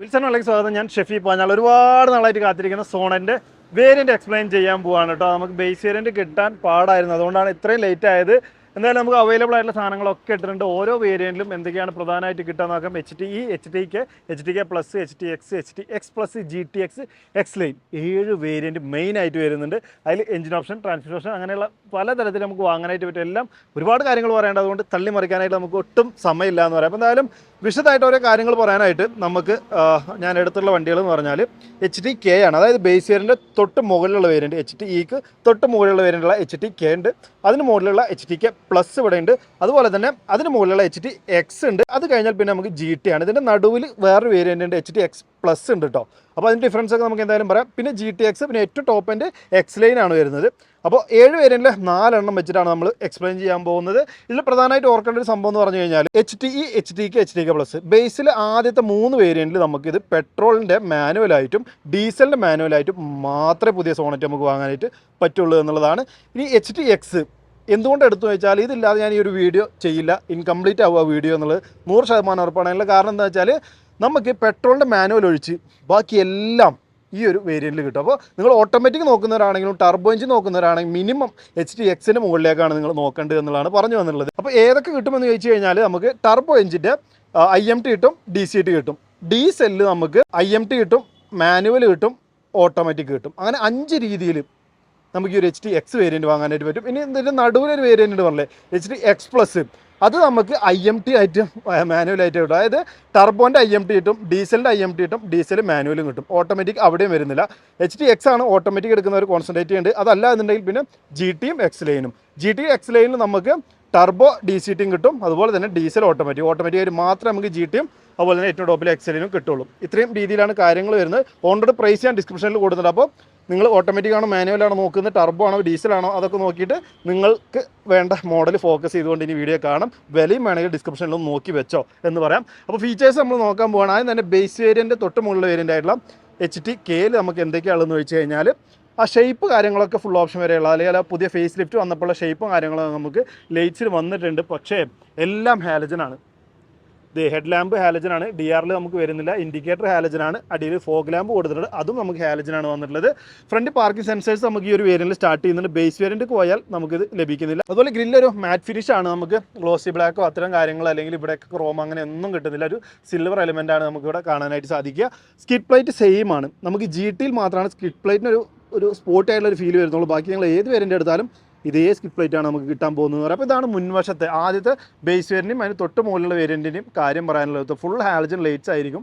Wilson Alex സ്വാഗതം. ഞാൻ ഷെഫി പാഞ്ഞാൾ. ഒരുപാട് നാളായിട്ട് കാത്തിരിക്കുന്ന സോണന്റെ വേരിയന്റ് എക്സ്പ്ലെയിൻ ചെയ്യാൻ പോവാണ് കേട്ടോ. നമുക്ക് ബേസ് വേരിയന്റ് കിട്ടാൻ പാടായിരുന്നു. അതുകൊണ്ടാണ് ഇത്രയും ലേറ്റ് ആയത്. എന്തായാലും നമുക്ക് അവൈലബിൾ ആയിട്ടുള്ള സാധനങ്ങളൊക്കെ ഇട്ടിട്ടുണ്ട് ഓരോ വേരിയന്റിലും എന്തൊക്കെയാണ് പ്രധാനമായിട്ട് കിട്ടാൻ നോക്കാം. H T E H T K H T K plus H T X H T X plus G T X X line ഏഴ് വേരിയന്റ് മെയിൻ ആയിട്ട് വരുന്നുണ്ട്. അതിൽ എഞ്ചിൻ ഓപ്ഷൻ ട്രാൻസ്മിഷൻ അങ്ങനെയുള്ള പലതരത്തിൽ നമുക്ക് വാങ്ങാനായിട്ട് പറ്റും. എല്ലാം ഒരുപാട് കാര്യങ്ങൾ പറയേണ്ടത് അതുകൊണ്ട് തള്ളി മറിക്കാനായിട്ട് നമുക്ക് ഒട്ടും സമയമില്ല എന്ന് പറയാം. അപ്പോൾ എന്തായാലും വിശദമായിട്ട് ഓരോ കാര്യങ്ങൾ പറയാനായിട്ട് നമുക്ക് ഞാൻ എടുത്തുള്ള വണ്ടികൾ എന്ന് പറഞ്ഞാൽ എച്ച് ടി കെ ആണ്. അതായത് ബേസ് വേരിന്റെ തൊട്ട് മുകളിലുള്ള വേരിയന്റ് എച്ച് ടി ഇക്ക് തൊട്ട് മുകളിലുള്ള വേരിയന്റുള്ള എച്ച് ടി കെ ഉണ്ട്. അതിന് മുകളിലുള്ള എച്ച് ടി കെ പ്ലസ് ഇവിടെ ഉണ്ട്. അതുപോലെ തന്നെ അതിന് മുകളിലുള്ള എച്ച് ടി എക്സ് ഉണ്ട്. അത് കഴിഞ്ഞാൽ പിന്നെ നമുക്ക് ജി ടി ആണ്. ഇതിന്റെ നടുവിൽ വേറൊരു വേരിയന്റ് ഉണ്ട് എച്ച് ടി എക്സ് പ്ലസ് ഉണ്ട് കേട്ടോ അപ്പോൾ അതിന്റെ ഡിഫറൻസ് ഒക്കെ നമുക്ക് എന്തായാലും പറയാം. പിന്നെ ജി ടി എക്സ് പിന്നെ ഏറ്റവും ടോപ്പ് എന്റെ എക്സ് ലൈൻ ആണ് വരുന്നത്. അപ്പോൾ ഏഴ് വേരിയന്റിൽ നാലെണ്ണം വെച്ചിട്ടാണ് നമ്മൾ എക്സ്പ്ലെയിൻ ചെയ്യാൻ പോകുന്നത്. ഇതിൽ പ്രധാനമായിട്ട് ഓർക്കേണ്ട ഒരു സംഭവം എന്ന് പറഞ്ഞു കഴിഞ്ഞാൽ H T E H T K H T K plus ബേസിൽ ആദ്യത്തെ മൂന്ന് വേരിയന്റിൽ നമുക്കിത് പെട്രോളിന്റെ മാനുവലായിട്ടും ഡീസലിന്റെ മാനുവലായിട്ടും മാത്രമേ പുതിയ സോണറ്റ് നമുക്ക് വാങ്ങാനായിട്ട് പറ്റുള്ളൂ എന്നുള്ളതാണ്. ഇനി എച്ച് ടി എക്സ് എന്തുകൊണ്ട് എടുത്തു വെച്ചാൽ ഇതില്ലാതെ ഞാൻ ഈ ഒരു വീഡിയോ ചെയ്യില്ല. ഇൻകംപ്ലീറ്റ് ആവുക വീഡിയോ എന്നുള്ളത് നൂറ് ശതമാനം ഉറപ്പാണ്. കാരണം എന്താ വെച്ചാൽ നമുക്ക് പെട്രോളിന്റെ മാനുവൽ ഒഴിച്ച് ബാക്കി എല്ലാം ഈ ഒരു വേരിയന്റിൽ കിട്ടും. അപ്പോൾ നിങ്ങൾ ഓട്ടോമാറ്റിക് നോക്കുന്നവരാണെങ്കിലും ടർബോ എഞ്ചിൻ നോക്കുന്നവരാണെങ്കിൽ മിനിമം എച്ച് ടി എക്സിന് മുകളിലേക്കാണ് നിങ്ങൾ നോക്കേണ്ടത് എന്നുള്ളതാണ് പറഞ്ഞു വന്നിട്ടുള്ളത്. അപ്പോൾ ഏതൊക്കെ കിട്ടുമെന്ന് ചോദിച്ചു കഴിഞ്ഞാൽ നമുക്ക് ടർബോ എഞ്ചിന്റെ ഐ എം ടി കിട്ടും ഡി സി ടി കിട്ടും. ഡീസലിൽ നമുക്ക് ഐ എം ടി കിട്ടും മാനുവൽ കിട്ടും ഓട്ടോമാറ്റിക് കിട്ടും. അങ്ങനെ അഞ്ച് രീതിയിൽ നമുക്ക് ഈ ഒരു എച്ച് ടി എക്സ് വേരിയന്റ് വാങ്ങാനായിട്ട് പറ്റും. ഇനി ഇതിന്റെ നടുവിലൊരു വേരിയന്റ് പറഞ്ഞില്ലേ? എച്ച് ടി എക്സ് പ്ലസ് അത് നമുക്ക് ഐ എം ടി ആയിട്ടും മാനുവൽ ആയിട്ട് കിട്ടും. അതായത് ടർബോന്റെ ഐ എം ടി കിട്ടും ഡീസലിന്റെ ഐ എം ടി കിട്ടും ഡീസൽ മാനുവലും കിട്ടും. ഓട്ടോമാറ്റിക് അവിടെയും വരുന്നില്ല. എച്ച് ടി എക്സ് ആണ് ഓട്ടോമാറ്റിക് എടുക്കുന്ന ഒരു കോൺസെൻട്രേറ്റ് ഉണ്ട്. അതല്ല എന്നുണ്ടെങ്കിൽ പിന്നെ ജി ടിയും എക്സ് ലൈനും ജി ടി എക്സ് ലൈനിൽ നമുക്ക് ടർബോ ഡി സി ടിയും കിട്ടും. അതുപോലെ തന്നെ ഡീസൽ ഓട്ടോമാറ്റിക് ഓട്ടോമാറ്റിക് ആയിട്ട് മാത്രമേ നമുക്ക് ജി ടിയും അതുപോലെ തന്നെ ഏറ്റവും ടോപ്പിൽ എക്സലിനും കിട്ടുള്ളൂ. ഇത്രയും രീതിയിലാണ് കാര്യങ്ങൾ വരുന്നത്. ഓൺറോഡ് പ്രൈസ് ഞാൻ ഡിസ്ക്രിപ്ഷനിൽ കൊടുക്കുന്നുണ്ട് അപ്പോൾ നിങ്ങൾ ഓട്ടോമാറ്റിക് ആണോ മാനുവൽ ആണോ നോക്കുന്നത് ടർബോ ആണോ ഡീസൽ ആണോ അതൊക്കെ നോക്കിയിട്ട് നിങ്ങൾക്ക് വേണ്ട മോഡൽ ഫോക്കസ് ചെയ്തുകൊണ്ട് ഇനി വീഡിയോ കാണാം. വിലയും വേണമെങ്കിൽ ഡിസ്ക്രിപ്ഷനിൽ ഒന്ന് നോക്കി വെച്ചോ എന്ന് പറയാം. അപ്പോൾ ഫീച്ചേഴ്സ് നമ്മൾ നോക്കാൻ പോകണം ആദ്യം തന്നെ ബേസ് വേരിയന്റെ തൊട്ട് മുകളിൽ വേരിയന്റ് ആയിട്ടുള്ള എച്ച് ടി കെയിൽ നമുക്ക് എന്തൊക്കെയാണെന്ന് വെച്ച് കഴിഞ്ഞാൽ ആ ഷേപ്പ് കാര്യങ്ങളൊക്കെ ഫുൾ ഓപ്ഷൻ വരെയുള്ള അല്ലെങ്കിൽ ആ പുതിയ ഫേസ് ലിഫ്റ്റ് വന്നപ്പോൾ ഷേപ്പും കാര്യങ്ങളും നമുക്ക് ലൈറ്റ്സിൽ വന്നിട്ടുണ്ട്. പക്ഷേ എല്ലാം ഹാലജനാണ് ഹെഡ് ലാമ്പ് ഹാലജൻ ആണ്. ഡി ആറിൽ നമുക്ക് വരുന്നില്ല. ഇൻഡിക്കേറ്റർ ഹാലജൻ ആണ്. അടിയിൽ ഫോഗ് ലാമ്പ് കൊടുത്തിട്ടുണ്ട്. അതും നമുക്ക് ഹാലജൻ ആണ് വന്നിട്ടുള്ളത്. ഫ്രണ്ട് പാർക്കിംഗ് സെൻസേഴ്സ് നമുക്ക് ഈ ഒരു വേരിയന്റിൽ സ്റ്റാർട്ട് ചെയ്യുന്നുണ്ട്. ബേസ് വേരിയന്റ് പോയാൽ നമുക്കിത് ലഭിക്കുന്നില്ല. അതുപോലെ ഗ്രില്ല് ഒരു മാറ്റ് ഫിനിഷ് ആണ്. നമുക്ക് ഗ്ലോസി ബ്ലാക്കോ അത്തരം കാര്യങ്ങൾ അല്ലെങ്കിൽ ഇവിടെ ക്രോം അങ്ങനെ ഒന്നും കിട്ടുന്നില്ല. ഒരു സിൽവർ എലമെന്റ് ആണ് നമുക്ക് ഇവിടെ കാണാനായിട്ട് സാധിക്കുക. സ്കിഡ് പ്ലേറ്റ് സെയിം ആണ്. നമുക്ക് ജി ടിയിൽ മാത്രമാണ് സ്കിഡ് പ്ലേറ്റിന് ഒരു ഒരു സ്പോട്ടായിട്ടുള്ള ഒരു ഫീൽ വരുന്നുള്ളൂ. ബാക്കി ഞങ്ങൾ ഏത് വേരിയന്റ് എടുത്താലും ഇതേ സ്കിപ്പ് പ്ലേറ്റ് ആണ് നമുക്ക് കിട്ടാൻ പോകുന്നത് അപ്പോൾ ഇതാണ് മുൻവശത്തെ ആദ്യത്തെ ബേസ് വേരിന്റെയും അതിന് തൊട്ട് മുകളിലുള്ള വേരിയന്റിന്റെയും കാര്യം പറയാനുള്ളത്. ഫുൾ ഹാലജൻ ലൈറ്റ്സ് ആയിരിക്കും.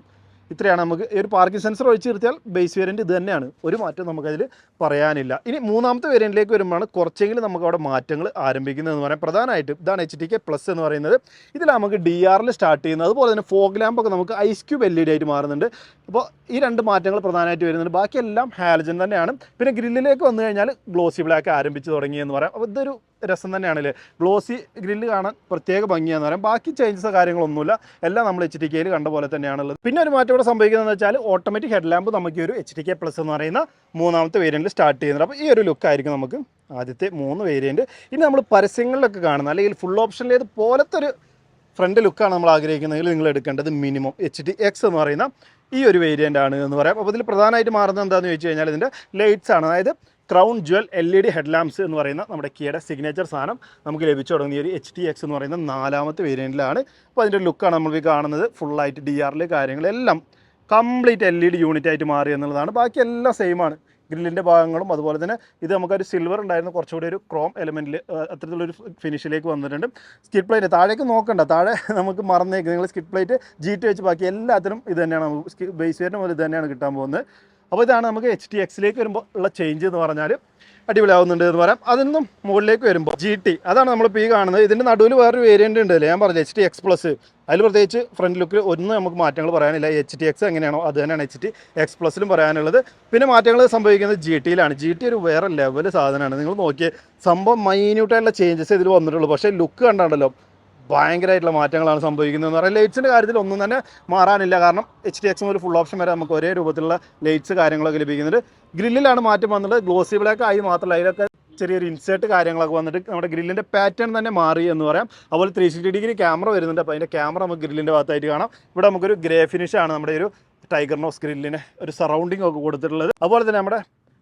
ഇത്രയാണ് നമുക്ക് ഈ ഒരു പാർക്കിംഗ് സെൻസർ ഒഴിച്ച് നിർത്തിയാൽ ബേസ് വേരിയന്റ് ഇത് തന്നെയാണ്. ഒരു മാറ്റം നമുക്കതിൽ പറയാനില്ല. ഇനി മൂന്നാമത്തെ വേരിയന്റിലേക്ക് വരുമ്പോഴാണ് കുറച്ചെങ്കിലും നമുക്ക് അവിടെ മാറ്റങ്ങൾ ആരംഭിക്കുന്നതെന്ന് പറയാം. പ്രധാനമായിട്ടും ഇതാണ് എച്ച് ടി കെ പ്ലസ് എന്ന് പറയുന്നത്. ഇതിൽ നമുക്ക് ഡി ആറിൽ സ്റ്റാർട്ട് ചെയ്യുന്നത് അതുപോലെ തന്നെ ഫോഗ് ലാമ്പൊക്കെ നമുക്ക് ice cube L E D ആയിട്ട് മാറുന്നുണ്ട്. അപ്പോൾ ഈ രണ്ട് മാറ്റങ്ങൾ പ്രധാനമായിട്ട് വരുന്നുണ്ട്. ബാക്കിയെല്ലാം ഹാലജൻ തന്നെയാണ്. പിന്നെ ഗ്രില്ലിലേക്ക് വന്നു കഴിഞ്ഞാൽ ഗ്ലോസി ബ്ലാക്ക് ആരംഭിച്ച് തുടങ്ങിയെന്ന് പറയാം. അപ്പോൾ ഇതൊരു രസം തന്നെയാണല്ലേ? ഗ്ലോസി ഗ്രില്ല് കാണാൻ പ്രത്യേക ഭംഗിയാന്ന് പറയാം. ബാക്കി ചേഞ്ചസ് കാര്യങ്ങളൊന്നുമില്ല. എല്ലാം നമ്മൾ എച്ച് ടി കെയിൽ കണ്ട പോലെ തന്നെയാണുള്ളത്. പിന്നെ ഒരു മാറ്റം ഇവിടെ സംഭവിക്കുന്നതെന്ന് വെച്ചാൽ ഓട്ടോമാറ്റിക് ഹെഡ് ലാമ്പ് നമുക്ക് ഒരു എച്ച് ടി കെ പ്ലസ് എന്ന് പറയുന്ന മൂന്നാമത്തെ വേരിയന്റിൽ സ്റ്റാർട്ട് ചെയ്യുന്നത് അപ്പോൾ ഈ ഒരു ലുക്ക് ആയിരിക്കും നമുക്ക് ആദ്യത്തെ മൂന്ന് വേരിയന്റ് ഇനി നമ്മൾ പരസ്യങ്ങളിലൊക്കെ കാണുന്ന അല്ലെങ്കിൽ ഫുൾ ഓപ്ഷനിലേത് പോലത്തെ ഒരു ഫ്രണ്ട് ലുക്കാണ് നമ്മൾ ആഗ്രഹിക്കുന്നതെങ്കിൽ നിങ്ങൾ എടുക്കേണ്ടത് മിനിമം എച്ച് ഡി എക്സ് എന്ന് പറയുന്ന ഈ ഒരു വേരിയന്റ് ആണ് എന്ന് പറയാം. അപ്പോൾ ഇതിൽ പ്രധാനമായിട്ട് മാറുന്നത് എന്താണെന്ന് ചോദിച്ചു കഴിഞ്ഞാൽ ഇതിന്റെ ലൈറ്റ്സ് ആണ്. അതായത് crown jewel L E D head എന്ന് പറയുന്ന നമ്മുടെ കിയുടെ സിഗ്നേച്ചർ സാധനം നമുക്ക് ലഭിച്ചു തുടങ്ങിയ ഒരു എച്ച് ടി എക്സ് എന്ന് പറയുന്ന നാലാമത്തെ വേരിയന്റിലാണ് അപ്പോൾ അതിന്റെ ലുക്കാണ് നമ്മൾ ഈ കാണുന്നത്. ഫുള്ളായിട്ട് ഡി ആറിൽ കാര്യങ്ങളെല്ലാം complete L E D unit ആയിട്ട് മാറി എന്നുള്ളതാണ്. ബാക്കി എല്ലാം സെയിം ആണ്. ഗ്രില്ലിന്റെ ഭാഗങ്ങളും അതുപോലെ തന്നെ ഇത് നമുക്കൊരു സിൽവർ ഉണ്ടായിരുന്ന. കുറച്ചുകൂടി ഒരു ക്രോം എലമെന്റിൽ അത്തരത്തിലൊരു ഫിനിഷിലേക്ക് വന്നിട്ടുണ്ട്. സ്കിഡ് പ്ലേറ്റ് താഴേക്ക് നോക്കണ്ട. താഴെ നമുക്ക് മറന്നേക്ക്. നിങ്ങൾ സ്കിഡ് പ്ലേറ്റ് ജി ടി വെച്ച് ബാക്കി എല്ലാത്തിനും ഇത് തന്നെയാണ്. ബേസ് വേരിന് മുതൽ ഇത് തന്നെയാണ് കിട്ടാൻ പോകുന്നത്. അപ്പോൾ ഇതാണ് നമുക്ക് എച്ച് ടി എക്സിലേക്ക് വരുമ്പോൾ ഉള്ള ചേഞ്ച് എന്ന് പറഞ്ഞാൽ അടിപൊളിയാവുന്നുണ്ട് എന്ന് പറയാം. അതിന്നും മുകളിലേക്ക് വരുമ്പോൾ ജി ടി അതാണ് നമ്മളിപ്പോൾ ഈ കാണുന്നത്. ഇതിന്റെ നടുവിൽ വേറൊരു വേരിയന്റ് ഉണ്ട് ഞാൻ പറഞ്ഞത് എച്ച് ടി എക്സ് പ്ലസ് അതിൽ പ്രത്യേകിച്ച് ഫ്രണ്ട് ലുക്കിൽ ഒന്നും നമുക്ക് മാറ്റങ്ങൾ പറയാനില്ല. എച്ച് ടി എക്സ് എങ്ങനെയാണോ അത് തന്നെയാണ് എച്ച് ടി എക്സ് പ്ലസിലും പറയാനുള്ളത്. പിന്നെ മാറ്റങ്ങൾ സംഭവിക്കുന്നത് ജി ടിയിലാണ് ജി ടി ഒരു വേറെ ലെവൽ സാധനമാണ്. നിങ്ങൾ നോക്കിയ സംഭവം മൈന്യൂട്ടായിട്ടുള്ള ചേഞ്ചസ് ഇതിൽ വന്നിട്ടുള്ളൂ. പക്ഷേ ലുക്ക് കണ്ടാണല്ലോ ഭയങ്കരമായിട്ടുള്ള മാറ്റങ്ങളാണ് സംഭവിക്കുന്നതെന്ന് പറയാം. ലൈറ്റ്സിന്റെ കാര്യത്തിൽ ഒന്നും തന്നെ മാറാനില്ല. കാരണം എച്ച് ഡി എക്സ് മുതൽ ഫുൾ ഓപ്ഷൻ വരെ നമുക്ക് ഒരേ രൂപത്തിലുള്ള ലൈറ്റ്സ് കാര്യങ്ങളൊക്കെ ലഭിക്കുന്നുണ്ട്. ഗ്രില്ലിലാണ് മാറ്റം വന്നത്. ഗ്ലോസി ബ്ലാക്ക് ആയി മാത്രമല്ല അതിലൊക്കെ ചെറിയൊരു ഇൻസേർട്ട് കാര്യങ്ങളൊക്കെ വന്നിട്ട് നമ്മുടെ ഗ്രില്ലിന്റെ പാറ്റേൺ തന്നെ മാറി എന്ന് പറയാം. അതുപോലെ ത്രീ സിക്സ്റ്റി ഡിഗ്രി ക്യാമറ വരുന്നുണ്ട്. അപ്പോൾ അതിന്റെ ക്യാമറ നമുക്ക് ഗ്രില്ലിന്റെ ഭാഗത്തായിട്ട് കാണാം. ഇവിടെ നമുക്കൊരു ഗ്രേ ഫിനിഷാണ് നമ്മുടെ ഒരു ടൈഗർ നോസ് ഗ്രില്ലിന് ഒരു സറൗണ്ടിങ് ഒക്കെ കൊടുത്തിട്ടുള്ളത്. അതുപോലെ തന്നെ നമ്മുടെ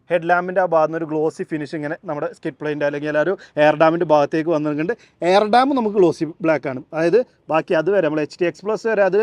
ഹെഡ് ലാമ്പിന്റെ ആ ഭാഗത്ത് ഒരു ഗ്ലോസി ഫിനിഷ് ഇങ്ങനെ നമ്മുടെ സ്കിറ്റ് പ്ലെയിന്റെ അല്ലെങ്കിൽ ആ ഒരു എയർ ഡാമിന്റെ ഭാഗത്തേക്ക് വന്നിട്ടുണ്ട്. എയർ ഡാം നമുക്ക് ഗ്ലോസി ബ്ലാക്ക് ആണ്. അതായത് ബാക്കി അതുവരെ നമ്മൾ എച്ച് ടി എക്സ് പ്ലസ് വരെ അത്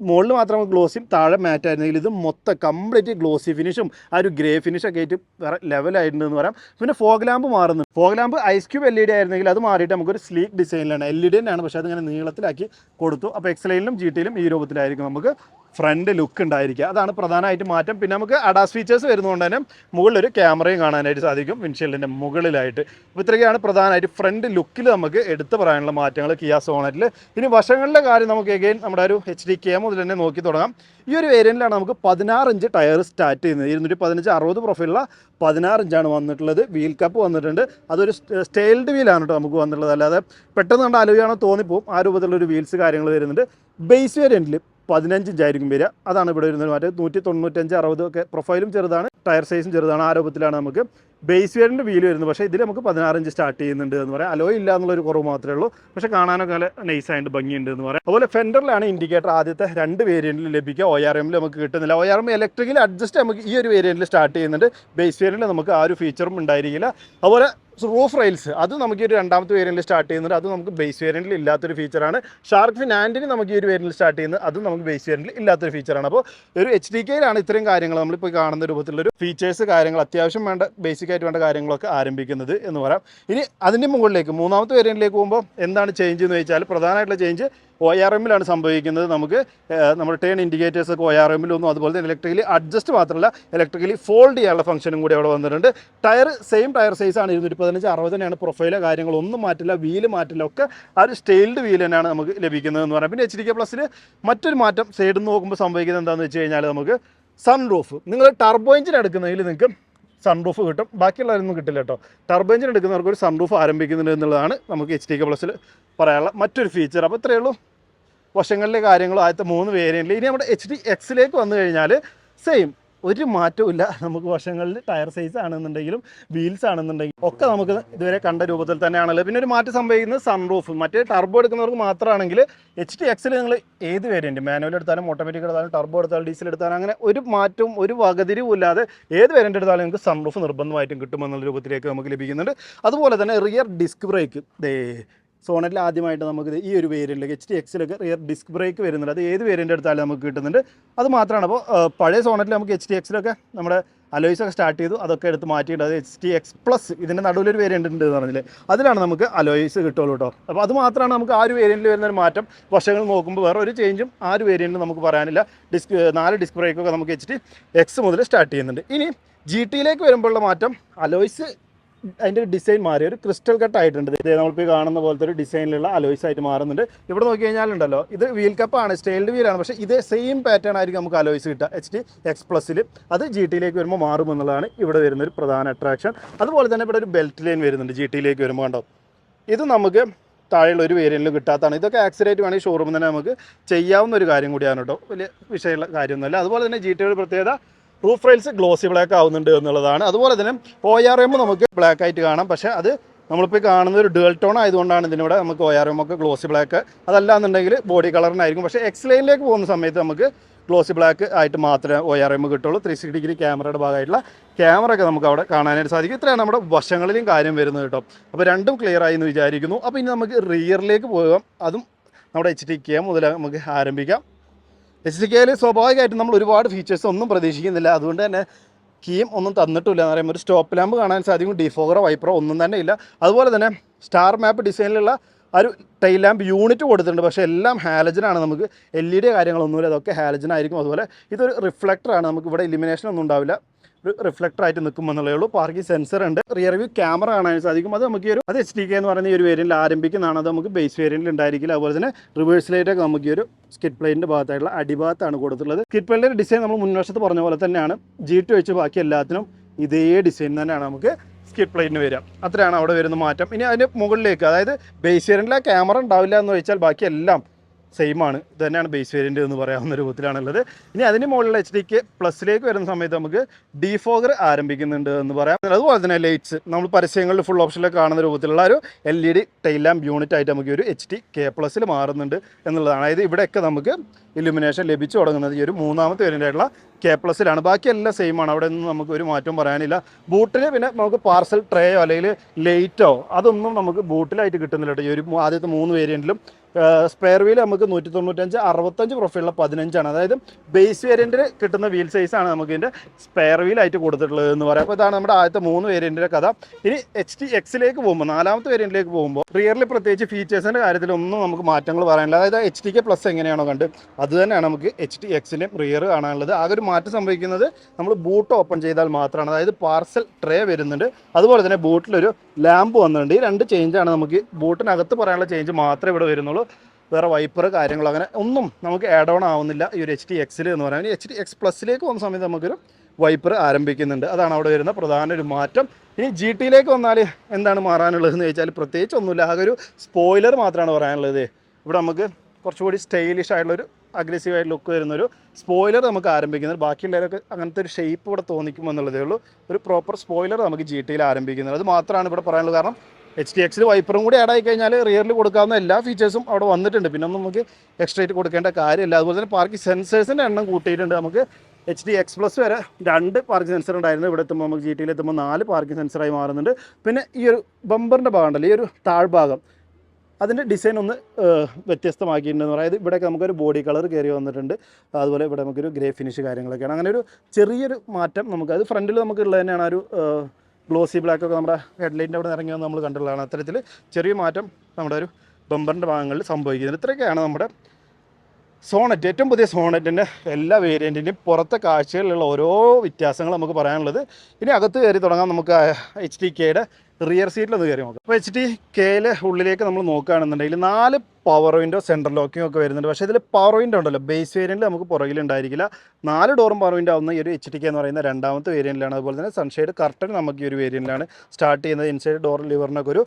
മുകളിൽ മാത്രം ഗ്ലോസിയും താഴെ മാറ്റ് ആയിരുന്നെങ്കിൽ ഇത് മൊത്തം കംപ്ലീറ്റ് ഗ്ലോസി ഫിനിഷും ആ ഒരു ഗ്രേ ഫിനിഷൊക്കെ ആയിട്ട് വേറെ ലെവലായിട്ടുണ്ട് എന്ന് പറയാം. പിന്നെ ഫോഗ് ലാമ്പ് മാറുന്നു fog lamp ice cube L E D ആയിരുന്നെങ്കിൽ അത് മാറിയിട്ട് നമുക്കൊരു സ്ലീക്ക് ഡിസൈനിലാണ് എൽ ഇ ഡി തന്നെയാണ് പക്ഷേ അതിങ്ങനെ നീളത്തിലാക്കി കൊടുത്തു. അപ്പോൾ എക്സലൈനിലും ജി ടിയിലും ഈ രൂപത്തിലായിരിക്കും നമുക്ക് ഫ്രണ്ട് ലുക്ക് ഉണ്ടായിരിക്കുക. അതാണ് പ്രധാനമായിട്ട് മാറ്റം. പിന്നെ നമുക്ക് അഡാസ് ഫീച്ചേഴ്സ് വരുന്നതുകൊണ്ട് തന്നെ മുകളിലൊരു ക്യാമറയും കാണാനായിട്ട് സാധിക്കും. വിൻഷീൽഡിന്റെ മുകളിലായിട്ട്. അപ്പോൾ ഇത്രയൊക്കെയാണ് പ്രധാനമായിട്ട് ഫ്രണ്ട് ലുക്കിൽ നമുക്ക് എടുത്തു പറയാനുള്ള മാറ്റങ്ങൾ കിയ സോണറ്റിൽ ഇനി വശങ്ങളുടെ കാര്യം നമുക്ക് എഗെയിൻ നമ്മുടെ ഒരു എച്ച് ഡി കെ മുതൽ തന്നെ നോക്കി തുടങ്ങാം. ഈ ഒരു വേരിയന്റിലാണ് നമുക്ക് പതിനാറ് ഇഞ്ച് ടയർ സ്റ്റാർട്ട് ചെയ്യുന്നത്. ഇരുന്നൂറ്റി പതിനഞ്ച് അറുപത് പ്രൊഫൈലുള്ള പതിനാറ് ഇഞ്ചാണ് വന്നിട്ടുള്ളത്. വീൽ കപ്പ് വന്നിട്ടുണ്ട്. അതൊരു സ്റ്റൈൽഡ് വീലാണ് കേട്ടോ നമുക്ക് വന്നിട്ടുള്ളത്. അല്ലാതെ പെട്ടെന്ന് കണ്ട അലുവയാണോ തോന്നിപ്പോവും. ആ രൂപത്തിലുള്ള ഒരു വീൽസ് കാര്യങ്ങൾ വരുന്നുണ്ട്. ബേസ് വേരിയന്റിൽ പതിനഞ്ച് ഇഞ്ചായിരിക്കും വരിക. അതാണ് ഇവിടെ വരുന്നത്. മറ്റേ നൂറ്റി തൊണ്ണൂറ്റഞ്ച് അറുപത് ഒക്കെ പ്രൊഫൈലും ചെറുതാണ്. ടയർ സൈസും ചെറുതാണ്. ആരോപത്തിലാണ് രൂപത്തിലാണ് നമുക്ക് ബേസ് വേരിയന്റ് വീൽ വരുന്നു. പക്ഷേ ഇതിൽ നമുക്ക് പതിനാറ് ഇഞ്ച് സ്റ്റാർട്ട് ചെയ്യുന്നുണ്ട് എന്ന് പറയാം. അലോ ഇല്ല എന്നുള്ളൊരു കുറവ് മാത്രമേ ഉള്ളൂ. പക്ഷേ കാണാനൊക്കെ നല്ല നൈസായിട്ട് ഭംഗിയുണ്ട് എന്ന് പറയാം. അതുപോലെ ഫെൻഡറിലാണ് ഇൻഡിക്കേറ്റർ ആദ്യത്തെ രണ്ട് വേരിയന്റിൽ ലഭിക്കുക. ഒ ആർ എമ്മിൽ നമുക്ക് കിട്ടുന്നില്ല. O R M electrical adjust നമുക്ക് ഈ ഒരു വേരിയന്റിൽ സ്റ്റാർട്ട് ചെയ്യുന്നുണ്ട്. ബേസ് വേരിയന്റിൽ നമുക്ക് ആ ഒരു ഫീച്ചറും ഉണ്ടായിരിക്കില്ല. അതുപോലെ റൂഫ് റൈൽസ് അത് നമുക്ക് ഒരു രണ്ടാമത്തെ വേരിയന്റിൽ സ്റ്റാർട്ട് ചെയ്യുന്നുണ്ട്. അത് നമുക്ക് ബേസ് വേരിയന്റിൽ ഇല്ലാത്തൊരു ഫീച്ചറാണ് ഷാർക്ക് ഫിൻ ആൻഡിന് നമുക്ക് ഈ ഒരു വേരിയന്റിൽ സ്റ്റാർട്ട് ചെയ്യുന്നത്. അതും നമുക്ക് ബേസ് വേരിയന്റിൽ ഇല്ലാത്തൊരു ഫീച്ചറാണ് അപ്പോൾ ഒരു എച്ച് ഡി കെയിലാണ് ഇത്രയും കാര്യങ്ങൾ നമ്മളിപ്പോൾ കാണുന്ന രൂപത്തിലുള്ളൊരു ഫീച്ചേഴ്സ് കാര്യങ്ങൾ അത്യാവശ്യം വേണ്ട ബേസിക് ആയിട്ട് വേണ്ട കാര്യങ്ങളൊക്കെ ആരംഭിക്കുന്നത് എന്ന് പറയാം. ഇനി അതിന്റെ മുകളിലേക്ക് മൂന്നാമത്തെ വേരിയന്റിലേക്ക് പോകുമ്പോൾ എന്താണ് ചേഞ്ച് എന്ന് വെച്ചാൽ പ്രധാനമായിട്ടുള്ള ചേഞ്ച് ഒ ആർ എമ്മിലാണ് സംഭവിക്കുന്നത് നമുക്ക് നമ്മുടെ ടേൺ ഇൻഡിക്കേറ്റേഴ്സ് ഒക്കെ ഒ ആർ എമ്മിലൊന്നും അതുപോലെ തന്നെ ഇലക്ട്രിക്കലി അഡ്ജസ്റ്റ് മാത്രമല്ല ഇലക്ട്രിക്കലി ഫോൾഡ് ചെയ്യാനുള്ള ഫംഗ്ഷനും കൂടി അവിടെ വന്നിട്ടുണ്ട്. ടയർ സെയിം ടയർ സൈസാണ് ഇരുന്നൂറ്റി പതിനഞ്ച് അറുപത് തന്നെയാണ് പ്രൊഫൈലോ കാര്യങ്ങളൊന്നും മാറ്റില്ല വീൽ മാറ്റില്ല ഒക്കെ ആ ഒരു സ്റ്റെയിൽഡ് വീൽ തന്നെയാണ് നമുക്ക് ലഭിക്കുന്നത് എന്ന് പറയാം. പിന്നെ എച്ച് ഡി കെ പ്ലസ്സിൽ മറ്റൊരു മാറ്റം സൈഡിൽ നിന്ന് നോക്കുമ്പോൾ സംഭവിക്കുന്നത് എന്താണെന്ന് വെച്ച് കഴിഞ്ഞാൽ നമുക്ക് സൺ റൂഫ് നിങ്ങൾ ടർബോ എഞ്ചിൻ എടുക്കുന്നതിൽ നിങ്ങൾക്ക് സൺറൂഫ് കിട്ടും. ബാക്കിയുള്ളവരൊന്നും കിട്ടില്ല കേട്ടോ. ടർബോ എഞ്ചിൻ എടുക്കുന്നവർക്ക് ഒരു സൺറൂഫ് ആരംഭിക്കുന്നുണ്ട് എന്നുള്ളതാണ് നമുക്ക് എച്ച് ഡി കെ പ്ലസ്സിൽ പറയാനുള്ള മറ്റൊരു ഫീച്ചർ അപ്പോൾ ഇത്രയേ ഉള്ളൂ. വശങ്ങളിലെ കാര്യങ്ങളും ആദ്യത്തെ മൂന്ന് വേരിയന്റിൽ ഇനി നമ്മുടെ എച്ച് ഡി എക്സിലേക്ക് വന്നു കഴിഞ്ഞാൽ സെയിം ഒരു മാറ്റവും നമുക്ക് വശങ്ങളിൽ ടയർ സൈസ് ആണെന്നുണ്ടെങ്കിലും വീൽസ് ആണെന്നുണ്ടെങ്കിലും ഒക്കെ നമുക്ക് ഇതുവരെ കണ്ട രൂപത്തിൽ തന്നെയാണല്ലോ. പിന്നെ ഒരു മാറ്റം സംഭവിക്കുന്നത് സൺറൂഫ് മറ്റേ ടർബോ എടുക്കുന്നവർക്ക് മാത്രമാണെങ്കിൽ എച്ച് ടി എക്സിൽ നിങ്ങൾ ഏത് വേരിയന്റ് മാനുവൽ എടുത്താലും ഓട്ടോമാറ്റിക് എടുത്താലും ടർബോ എടുത്താലും ഡീസൽ എടുത്താലും അങ്ങനെ ഒരു മാറ്റവും ഒരു വകതിരിവും ഇല്ലാതെ ഏത് വേരിയന്റ് എടുത്താലും നിങ്ങൾക്ക് സൺറൂഫ് നിർബന്ധമായിട്ടും കിട്ടുമെന്നുള്ള രൂപത്തിലേക്ക് നമുക്ക് ലഭിക്കുന്നുണ്ട്. അതുപോലെ തന്നെ റിയർ ഡിസ്ക് ബ്രേക്ക് ദേ സോണറ്റിൽ ആദ്യമായിട്ട് നമുക്ക് ഈ ഒരു വേരിയന്റിലേക്ക് എച്ച് ടി എക്സിലൊക്കെ റിയർ ഡിസ്ക് ബ്രേക്ക് വരുന്നുണ്ട്. അത് ഏത് വേരിയന്റ് എടുത്താലും നമുക്ക് കിട്ടുന്നുണ്ട്. അത് മാത്രമാണ്. അപ്പോൾ പഴയ സോണറ്റിൽ നമുക്ക് എച്ച് ടി എക്സിലൊക്കെ നമ്മുടെ അലോയ്സ് ഒക്കെ സ്റ്റാർട്ട് ചെയ്തു. അതൊക്കെ എടുത്ത് മാറ്റിയിട്ട് അത് എച്ച് ടി എക്സ് പ്ലസ് ഇതിന്റെ നടുവിലൊരു വേരിയന്റ് ഉണ്ട് എന്ന് പറഞ്ഞില്ലേ? അതിലാണ് നമുക്ക് അലോയ്സ് കിട്ടുള്ളൂ കേട്ടോ. അപ്പോൾ അത് മാത്രമാണ് നമുക്ക് ആ ഒരു വേരിയന്റിൽ വരുന്ന ഒരു മാറ്റം. വർഷങ്ങൾ നോക്കുമ്പോൾ വേറെ ഒരു ചേഞ്ചും ആ ഒരു വേരിയന്റിൽ നമുക്ക് പറയാനില്ല. ഡിസ്ക് നാല് ഡിസ്ക് ബ്രേക്കൊക്കെ നമുക്ക് എച്ച് ടി എക്സ് മുതൽ സ്റ്റാർട്ട് ചെയ്യുന്നുണ്ട്. ഇനി ജി ടിയിലേക്ക് വരുമ്പോഴുള്ള മാറ്റം അലോയ്സ് അതിന്റെ ഡിസൈൻ മാറി. ഒരു ക്രിസ്റ്റൽ കട്ട് ആയിട്ടുണ്ട്. ഇത് നമ്മളിപ്പോൾ കാണുന്ന പോലത്തെ ഒരു ഡിസൈനിലുള്ള അലോയ്സ് ആയിട്ട് മാറുന്നുണ്ട്. ഇവിടെ നോക്കി കഴിഞ്ഞാലുണ്ടല്ലോ ഇത് വീൽ കപ്പാണ് സ്റ്റൈൽഡ് വീലാണ് പക്ഷേ ഇതേ സെയിം പാറ്റേൺ ആയിരിക്കും നമുക്ക് അലോയ്സ് കിട്ടുക. എച്ച് ഡി എക്സ് പ്ലസിൽ അത് ജി ടിയിലേക്ക് വരുമ്പോൾ മാറും എന്നുള്ളതാണ് ഇവിടെ വരുന്ന ഒരു പ്രധാന അട്രാക്ഷൻ അതുപോലെ തന്നെ ഇവിടെ ഒരു ബെൽറ്റ് ലൈൻ വരുന്നുണ്ട് ജി ടിയിലേക്ക് വരുമ്പോൾ കണ്ടോ. ഇത് നമുക്ക് താഴെയുള്ള ഒരു വേരിയന്റിലും കിട്ടാത്തതാണ് ഇതൊക്കെ ആക്സിഡേറ്റ് വേണമെങ്കിൽ ഷോറൂമിൽ തന്നെ നമുക്ക് ചെയ്യാവുന്ന ഒരു കാര്യം കൂടിയാണ് കേട്ടോ. വലിയ വിഷയമുള്ള കാര്യമൊന്നുമല്ല. അതുപോലെ തന്നെ ജി ടിയുടെ പ്രത്യേകത റൂഫ് റെയിൽസ് ഗ്ലോസി ബ്ലാക്ക് ആവുന്നുണ്ട് എന്നുള്ളതാണ്. അതുപോലെ തന്നെ എം നമുക്ക് ബ്ലാക്ക് ആയിട്ട് കാണാം. പക്ഷേ അത് നമ്മളിപ്പോൾ കാണുന്ന ഒരു ഡുവൽ ടോൺ ആയതുകൊണ്ടാണ് ഇതിനിവിടെ നമുക്ക് ഒ ആർ എം ഒക്കെ ഗ്ലോസി ബ്ലാക്ക് അതല്ല എന്നുണ്ടെങ്കിൽ ബോഡി കളറിനായിരിക്കും പക്ഷേ എക്സ് ലൈനിലേക്ക് പോകുന്ന സമയത്ത് നമുക്ക് ഗ്ലോസി ബ്ലാക്ക് ആയിട്ട് മാത്രമേ ഒ ആർ എം കിട്ടുള്ളൂ. ത്രീ ഡിഗ്രി ക്യാമറയുടെ ഭാഗമായിട്ടുള്ള ക്യാമറ ഒക്കെ നമുക്ക് അവിടെ കാണാനായിട്ട് സാധിക്കും. ഇത്രയാണ് നമ്മുടെ വശങ്ങളിലും കാര്യം വരുന്നത് കേട്ടോ. അപ്പോൾ രണ്ടും ക്ലിയർ ആയി എന്ന് വിചാരിക്കുന്നു. അപ്പോൾ ഇനി നമുക്ക് റിയറിലേക്ക് പോകാം. അതും നമ്മുടെ എച്ച് ടി കെ മുതൽ നമുക്ക് ആരംഭിക്കാം. എച്ച് ഡി കെയിൽ സ്വാഭാവികമായിട്ടും നമ്മൾ ഒരുപാട് ഫീച്ചേഴ്സ് ഒന്നും പ്രതീക്ഷിക്കുന്നില്ല. അതുകൊണ്ട് തന്നെ കീം ഒന്നും തന്നിട്ടില്ല എന്ന് പറയുമ്പോൾ ഒരു സ്റ്റോപ്പ് ലാമ്പ് കാണാൻ സാധിക്കും ഡിഫോഗറോ വൈപ്പറോ ഒന്നും തന്നെ ഇല്ല. അതുപോലെ തന്നെ സ്റ്റാർ മാപ്പ് ഡിസൈനിലുള്ള ഒരു ടൈൽ ലാമ്പ് യൂണിറ്റ് കൊടുത്തിട്ടുണ്ട്. പക്ഷേ എല്ലാം ഹാലജനാണ് നമുക്ക്. എൽ ഇ ഡി കാര്യങ്ങളൊന്നുമില്ല. അതൊക്കെ ഹാലജനായിരിക്കും അതുപോലെ ഇതൊരു റിഫ്ലക്ടറാണ് നമുക്ക് ഇവിടെ ഇലിമിനേഷൻ ഒന്നും ഉണ്ടാവില്ല. റിഫ്ലക്ടർ ആയിട്ട് നിൽക്കുമെന്നുള്ളേ ഉള്ളൂ. പാർക്കിംഗ് സെൻസർ ഉണ്ട്. റിയർ വ്യൂ ക്യാമറ കാണാൻ സാധിക്കും അത് നമുക്ക് ഒരു അത് എച്ച് ഡി കെ എന്ന് പറയുന്ന ഈ ഒരു വേരിയന്റിൽ ആരംഭിക്കുന്നതാണ്. അത് നമുക്ക് ബേസ് വേരിയന്റിൽ ഉണ്ടായിരിക്കില്ല. അതുപോലെ തന്നെ റിവേഴ്സ് നമുക്ക് ഒരു സ്കിറ്റ് പ്ലെയിന്റെ ഭാഗത്തായിട്ടുള്ള അടിഭാഗത്താണ് കൊടുത്തിട്ടുള്ളത്. സ്കിറ്റ് പ്ലെയിന്റെ ഡിസൈൻ നമ്മൾ മുൻവശത്ത് പറഞ്ഞ പോലെ തന്നെയാണ്. ജി ടു വെച്ച് ബാക്കി എല്ലാത്തിനും ഇതേ ഡിസൈൻ തന്നെയാണ് നമുക്ക് സ്കിറ്റ് പ്ലേറ്റിന് വരിക. അത്രയാണ് അവിടെ വരുന്ന മാറ്റം. ഇനി അതിന്റെ മുകളിലേക്ക് അതായത് ബേസ് വേരിയന്റിൽ ക്യാമറ ഉണ്ടാവില്ല എന്ന് വെച്ചാൽ ബാക്കി എല്ലാം സെയിം ആണ്. ഇത് തന്നെയാണ് ബേസ് വേരിയന്റ് എന്ന് പറയാവുന്ന രൂപത്തിലാണുള്ളത്. ഇനി അതിന് മുകളിലുള്ള എച്ച് ഡിക്ക് പ്ലസിലേക്ക് വരുന്ന സമയത്ത് നമുക്ക് ഡിഫോഗർ ആരംഭിക്കുന്നുണ്ട് എന്ന് പറയാം. അതുപോലെ തന്നെ ലൈറ്റ്സ് നമ്മൾ പരസ്യങ്ങളിൽ ഫുൾ ഓപ്ഷനിലൊക്കെ കാണുന്ന രൂപത്തിലുള്ള ഒരു L E D tail unit ആയിട്ട് നമുക്ക് ഒരു എച്ച് ഡി കെ പ്ലസ്സിൽ മാറുന്നുണ്ട് എന്നുള്ളതാണ്. അതായത് ഇവിടെയൊക്കെ നമുക്ക് ഇലുമിനേഷൻ ലഭിച്ചു തുടങ്ങുന്നത് ഈ ഒരു മൂന്നാമത്തെ വേരിയന്റ് ആയിട്ടുള്ള കെ പ്ലസിലാണ് ബാക്കി എല്ലാം സെയിം ആണ്. അവിടെ ഒന്നും നമുക്ക് ഒരു മാറ്റവും പറയാനില്ല. ബൂട്ടിൽ പിന്നെ നമുക്ക് പാർസൽ ട്രേയോ അല്ലെങ്കിൽ ലേറ്റോ അതൊന്നും നമുക്ക് ബൂട്ടിലായിട്ട് കിട്ടുന്നില്ല കേട്ടോ. ഈ ഒരു ആദ്യത്തെ മൂന്ന് വേരിയന്റിലും സ്പെയർ വീൽ നമുക്ക് നൂറ്റി തൊണ്ണൂറ്റഞ്ച് അറുപത്തഞ്ച് പ്രൊഫൈലുള്ള പതിനഞ്ചാണ്. അതായത് ബേസ് വേരിയന്റിൽ കിട്ടുന്ന വീൽ സൈസാണ് നമുക്ക് ഇതിന്റെ സ്പെയർ വീലായിട്ട് കൊടുത്തിട്ടുള്ളത് എന്ന് പറയാം. അപ്പോൾ ഇതാണ് നമ്മുടെ ആദ്യത്തെ മൂന്ന് വേരിയന്റിന്റെ കഥ. ഇനി എച്ച് ടി എക്സിലേക്ക് പോകുമ്പോൾ നാലാമത്തെ വേരിയന്റിലേക്ക് പോകുമ്പോൾ റിയറിൽ പ്രത്യേകിച്ച് ഫീച്ചേഴ്സിന്റെ കാര്യത്തിലൊന്നും നമുക്ക് മാറ്റങ്ങൾ പറയാനില്ല. അതായത് എച്ച് ടി കെ പ്ലസ് എങ്ങനെയാണോ കണ്ട് അത് തന്നെയാണ് നമുക്ക് എച്ച് ടി എക്സിന്റെ റിയർ കാണാനുള്ളത്. ആകെ ഒരു മാറ്റം സംഭവിക്കുന്നത് നമ്മൾ ബൂട്ട് ഓപ്പൺ ചെയ്താൽ മാത്രമാണ്. അതായത് പാർസൽ ട്രേ വരുന്നുണ്ട്. അതുപോലെ തന്നെ ബൂട്ടിലൊരു ലാമ്പ് വന്നിട്ടുണ്ട്. ഈ രണ്ട് ചേഞ്ചാണ് നമുക്ക് ബൂട്ടിനകത്ത് പറയാനുള്ള ചേഞ്ച് മാത്രമേ ഇവിടെ വരുന്നുള്ളൂ. വേറെ വൈപ്പർ കാര്യങ്ങൾ അങ്ങനെ ഒന്നും നമുക്ക് ആഡ് ഓൺ ആവുന്നില്ല. ഈ ഒരു എച്ച് ടി എക്സിൽ എന്ന് പറയുന്നത് എച്ച് ടി എക്സ് പ്ലസിലേക്ക് വന്ന സമയത്ത് നമുക്കൊരു വൈപ്പർ ആരംഭിക്കുന്നുണ്ട്. അതാണ് അവിടെ വരുന്ന പ്രധാന ഒരു മാറ്റം. ഇനി ജി ടിയിലേക്ക് വന്നാൽ എന്താണ് മാറാനുള്ളതെന്ന് ചോദിച്ചാൽ പ്രത്യേകിച്ച് ഒന്നുമില്ല. ആകെ ഒരു സ്പോയിലർ മാത്രമാണ് പറയാനുള്ളത്. ഇവിടെ നമുക്ക് കുറച്ചുകൂടി സ്റ്റൈലിഷ് ആയിട്ടുള്ളൊരു അഗ്രസീവ് ആയിട്ട് ലുക്ക് വരുന്നൊരു സ്പോയിലർ നമുക്ക് ആരംഭിക്കുന്നത്. ബാക്കിയുള്ളവരൊക്കെ അങ്ങനത്തെ ഒരു ഷേപ്പ് ഇവിടെ തോന്നിക്കും എന്നുള്ളതേ ഉള്ളൂ. ഒരു പ്രോപ്പർ സ്പോയിലർ നമുക്ക് ജി ടിയിൽ ആരംഭിക്കുന്നത്. അത് മാത്രമാണ് ഇവിടെ പറയാനുള്ളത്. കാരണം എച്ച് ടി എക്സിൽ വൈപ്പറും കൂടി ആഡ് ആയി കഴിഞ്ഞാൽ റിയറിൽ കൊടുക്കാവുന്ന എല്ലാ ഫീച്ചേഴ്സും അവിടെ വന്നിട്ടുണ്ട്. പിന്നെ ഒന്നും നമുക്ക് എക്സ്ട്രാ ആയിട്ട് കൊടുക്കേണ്ട കാര്യമില്ല. അതുപോലെ തന്നെ പാർക്കിംഗ് സെൻസേഴ്സിന്റെ എണ്ണം കൂട്ടിയിട്ടുണ്ട് നമുക്ക് എച്ച് ഡി എക്സ് പ്ലസ് വരെ രണ്ട് പാർക്കിംഗ് സെൻസർ ഉണ്ടായിരുന്നു. ഇവിടെ എത്തുമ്പോൾ നമുക്ക് ജി ടിയിൽ എത്തുമ്പോൾ നാല് പാർക്കിംഗ് സെൻസറായി മാറുന്നുണ്ട്. പിന്നെ ഈ ഒരു ബമ്പറിന്റെ ഭാഗമുണ്ടല്ലോ ഈ ഒരു താഴ്ഭാഗം. അതിന്റെ ഡിസൈൻ ഒന്ന് വ്യത്യസ്തമാക്കിയിട്ടുണ്ടെന്ന് പറയുന്നത് ഇവിടെയൊക്കെ നമുക്കൊരു ബോഡി കളർ കയറി വന്നിട്ടുണ്ട്. അതുപോലെ ഇവിടെ നമുക്കൊരു ഗ്രേ ഫിനിഷ് കാര്യങ്ങളൊക്കെയാണ്. അങ്ങനെ ഒരു ചെറിയൊരു മാറ്റം നമുക്ക് അത് ഫ്രണ്ടിൽ നമുക്ക് ഉള്ളത് തന്നെയാണ് ഒരു ഗ്ലോസി ബ്ലാക്ക് ഒക്കെ നമ്മുടെ ഹെഡ്ലൈറ്റിന്റെ അവിടെ ഇറങ്ങിയത് നമ്മൾ കണ്ടുള്ളതാണ് അത്തരത്തിൽ ചെറിയ മാറ്റം നമ്മുടെ ഒരു ബമ്പറിന്റെ ഭാഗങ്ങളിൽ സംഭവിക്കുന്നത് ഇത്രയൊക്കെയാണ് നമ്മുടെ സോണറ്റ്. ഏറ്റവും പുതിയ സോണറ്റിന്റെ എല്ലാ വേരിയന്റിന്റെയും പുറത്തെ കാഴ്ചകളിലുള്ള ഓരോ വ്യത്യാസങ്ങൾ നമുക്ക് പറയാനുള്ളത്. ഇനി അകത്ത് കയറി തുടങ്ങാം നമുക്ക് എച്ച് ഡി കെയുടെ റിയർ സീറ്റിലൊന്ന് കയറി നോക്കാം. അപ്പോൾ എച്ച് ടി കെയിലെ ഉള്ളിലേക്ക് നമ്മൾ നോക്കുകയാണെന്നുണ്ടെങ്കിൽ നാല് പവർ വിൻഡോ സെൻട്രൽ ലോക്കിംഗ് ഒക്കെ വരുന്നുണ്ട്. പക്ഷേ ഇതിൽ പവർ വിൻഡോ ഉണ്ടല്ലോ. ബേസ് വേരിയന്റിൽ നമുക്ക് പുറകിലുണ്ടായിരിക്കില്ല നാല് ഡോറും പവർ വിൻഡോ ആവുന്ന ഈ ഒരു എച്ച് ടി കെ എന്ന് പറയുന്ന രണ്ടാമത്തെ വേരിയന്റിലാണ് അതുപോലെ തന്നെ സൺഷെയ്ഡ് കർട്ടൻ നമുക്ക് ഈ ഒരു വേരിയന്റിലാണ് സ്റ്റാർട്ട് ചെയ്യുന്നത്. ഇൻസൈഡ് ഡോർ ലിവറിനൊക്കെ ഒരു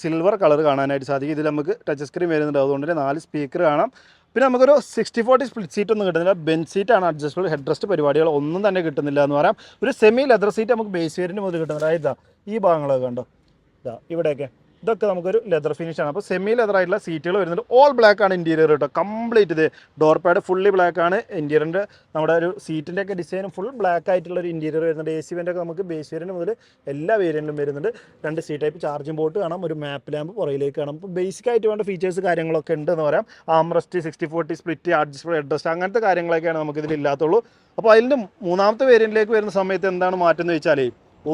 സിൽവർ കളർ കാണാനായിട്ട് സാധിക്കും. ഇതിൽ നമുക്ക് ടച്ച് സ്ക്രീൻ വരുന്നുണ്ട്. അതുകൊണ്ട് തന്നെ നാല് സ്പീക്കർ കാണാം. പിന്നെ നമുക്കൊരു സിക്സ്റ്റി ഫോർട്ടി സ്പ്ലിറ്റ് സീറ്റ് ഒന്നും കിട്ടുന്നില്ല. ബെഞ്ച് സീറ്റാണ് അഡ്ജസ്റ്റബിൾ ഹെഡ് റെസ്റ്റ് പരിപാടികൾ ഒന്നും തന്നെ കിട്ടുന്നില്ല എന്ന് പറയാം. ഒരു സെമി ലെതർ സീറ്റ് നമുക്ക് ബേസ് വേരിയന്റ് മുതൽ കിട്ടുന്നുണ്ട്. അതായത് ഈ ഭാഗങ്ങളൊക്കെ കണ്ടോ? ഇതാ ഇവിടെയൊക്കെ. ഇതൊക്കെ നമുക്കൊരു ലെതർ ഫിനിഷ് ആണ്. അപ്പോൾ സെമി ലെതർ ആയിട്ടുള്ള സീറ്റുകൾ വരുന്നുണ്ട്. ഓൾ ബ്ലാക്ക് ആണ് ഇന്റീരിയർ കേട്ടോ കംപ്ലീറ്റ് ഇത്. ഡോർ പാഡ് ഫുള്ളി ബ്ലാക്ക് ആണ്. ഇന്റീരിയറിന്റെ നമ്മുടെ ഒരു സീറ്റിന്റെ ഒക്കെ ഡിസൈനും ഫുൾ ബ്ലാക്ക് ആയിട്ടുള്ള ഒരു ഇന്റീരിയർ വരുന്നുണ്ട്. എ സി ഒക്കെ നമുക്ക് ബേസ് വേരിയന്റ് മുതൽ എല്ലാ വേരിയന്റിലും വരുന്നുണ്ട്. രണ്ട് സി ടൈപ്പ് ചാർജിംഗ് ബോട്ട് കാണാം. ഒരു മാപ്പ് ലാമ്പ് പുറയിലേക്ക് കാണാം. അപ്പോൾ ബേസിക് ആയിട്ട് വേണ്ട ഫീച്ചേഴ്സ് കാര്യങ്ങളൊക്കെ ഉണ്ടെന്ന് പറയാം. Armrest sixty forty split adjust adjust അങ്ങനത്തെ കാര്യങ്ങളൊക്കെയാണ് നമുക്കിതിൽ ഇല്ലാത്തുള്ളൂ. അപ്പോൾ അതിന്റെ മൂന്നാമത്തെ വേരിയന്റിലേക്ക് വരുന്ന സമയത്ത് എന്താണ് മാറ്റം എന്ന് വെച്ചാൽ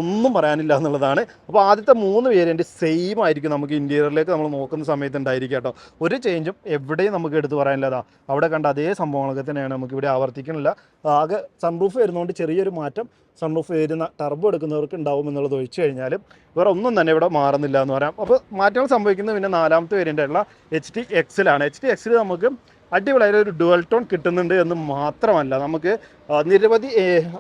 ഒന്നും പറയാനില്ല എന്നുള്ളതാണ്. അപ്പോൾ ആദ്യത്തെ മൂന്ന് വേരിയന്റ് സെയിം ആയിരിക്കും നമുക്ക് ഇന്റീരിയറിലേക്ക് നമ്മൾ നോക്കുന്ന സമയത്ത് ഉണ്ടായിരിക്കുക കേട്ടോ. ഒരു ചേഞ്ചും എവിടെയും നമുക്ക് എടുത്ത് പറയാനില്ലതാ അവിടെ കണ്ട അതേ സംഭവങ്ങളൊക്കെ തന്നെയാണ് നമുക്ക് ഇവിടെ ആവർത്തിക്കണില്ല ആകെ സൺറൂഫ് വരുന്നതുകൊണ്ട് ചെറിയൊരു മാറ്റം സൺറൂഫ് വരുന്ന ടർബോ എടുക്കുന്നവർക്ക് ഉണ്ടാവും എന്നുള്ളത് ഒഴിച്ചു കഴിഞ്ഞാലും വേറെ ഒന്നും തന്നെ ഇവിടെ മാറുന്നില്ല എന്ന് പറയാം. അപ്പോൾ മാറ്റങ്ങൾ സംഭവിക്കുന്നത് പിന്നെ നാലാമത്തെ വേരിയന്റ് ആയിട്ടുള്ള എച്ച് ടി എക്സിലാണ് എച്ച് ടി എക്സിൽ നമുക്ക് അടിപൊളിയായ ഒരു ഡുവൽ ടോൺ കിട്ടുന്നുണ്ട് എന്ന് മാത്രമല്ല നമുക്ക് നിരവധി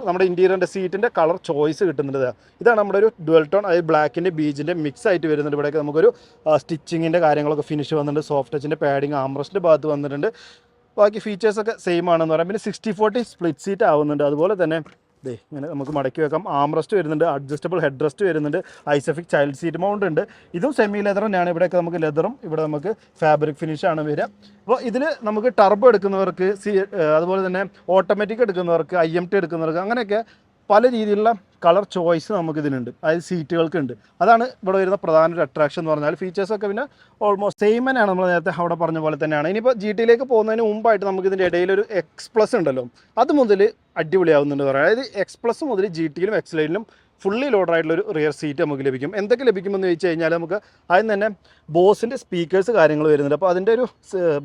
നമ്മുടെ ഇന്റീരിയറിന്റെ സീറ്റിന്റെ കളർ ചോയ്സ് കിട്ടുന്നുണ്ട്. ഇതാണ് നമ്മുടെ ഒരു ഡുവൽ ടോൺ അതായത് ബ്ലാക്കിന്റെ ബീജിന്റെ മിക്സ് ആയിട്ട് വരുന്നുണ്ട്. ഇവിടെയൊക്കെ നമുക്കൊരു സ്റ്റിച്ചിങ്ങിന്റെ കാര്യങ്ങളൊക്കെ ഫിനിഷ് വന്നിട്ടുണ്ട്. സോഫ്റ്റ് ടച്ചിന്റെ പാഡിങ് ആംറസ്റ്റിന്റെ ഭാഗത്ത് വന്നിട്ടുണ്ട്. ബാക്കി ഫീച്ചേഴ്സൊക്കെ സെയിം ആണെന്ന് പറയാം. പിന്നെ സിക്സ്റ്റി ഫോർട്ടി സ്പ്ലിറ്റ് സീറ്റ് ആവുന്നുണ്ട്. അതുപോലെ തന്നെ ദേ ഇങ്ങനെ നമുക്ക് മടക്കി വെക്കാം. ആംറസ്റ്റ് വരുന്നുണ്ട് അഡ്ജസ്റ്റബിൾ ഹെഡ് റെസ്റ്റ് വരുന്നുണ്ട് ഐസഫിക് ചൈൽഡ് സീറ്റ് മൗണ്ട് ഉണ്ട്. ഇതും സെമി ലെതർ തന്നെയാണ്. ഇവിടെയൊക്കെ നമുക്ക് ലെതറും ഇവിടെ നമുക്ക് ഫാബ്രിക് ഫിനിഷ് ആണ് വരിക. അപ്പോൾ ഇതിൽ നമുക്ക് ടർബോ എടുക്കുന്നവർക്ക് സി അതുപോലെ തന്നെ ഓട്ടോമാറ്റിക് എടുക്കുന്നവർക്ക് ഐ എം ടി എടുക്കുന്നവർക്ക് അങ്ങനെയൊക്കെ പല രീതിയിലുള്ള കളർ ചോയ്സ് നമുക്കിതിനുണ്ട്. അതായത് സീറ്റുകൾക്കുണ്ട്. അതാണ് ഇവിടെ വരുന്ന പ്രധാന ഒരു അട്രാക്ഷൻ എന്ന് പറഞ്ഞാൽ ഫീച്ചേഴ്സൊക്കെ പിന്നെ ഓൾമോസ്റ്റ് സെയിം തന്നെയാണ് നമ്മൾ നേരത്തെ അവിടെ പറഞ്ഞ പോലെ തന്നെയാണ്. ഇനിയിപ്പോൾ ജി ടിയിലേക്ക് പോകുന്നതിന് മുമ്പായിട്ട് നമുക്ക് ഇതിന്റെ ഇടയിൽ ഒരു എക്സ് പ്ലസ് ഉണ്ടല്ലോ. അത് മുതൽ അടിപൊളിയാവുന്നുണ്ട് പറയാം. അതായത് എക്സ് പ്ലസ് മുതൽ ജി ടിയിലും എക്സ് ലൈനിലും ഫുള്ളി ലോഡർ ആയിട്ടുള്ള ഒരു റിയർ സീറ്റ് നമുക്ക് ലഭിക്കും. എന്തൊക്കെ ലഭിക്കുമെന്ന് ചോദിച്ചു കഴിഞ്ഞാൽ നമുക്ക് ആദ്യം തന്നെ ബോസിന്റെ സ്പീക്കേഴ്സ് കാര്യങ്ങൾ വരുന്നുണ്ട്. അപ്പോൾ അതിന്റെ ഒരു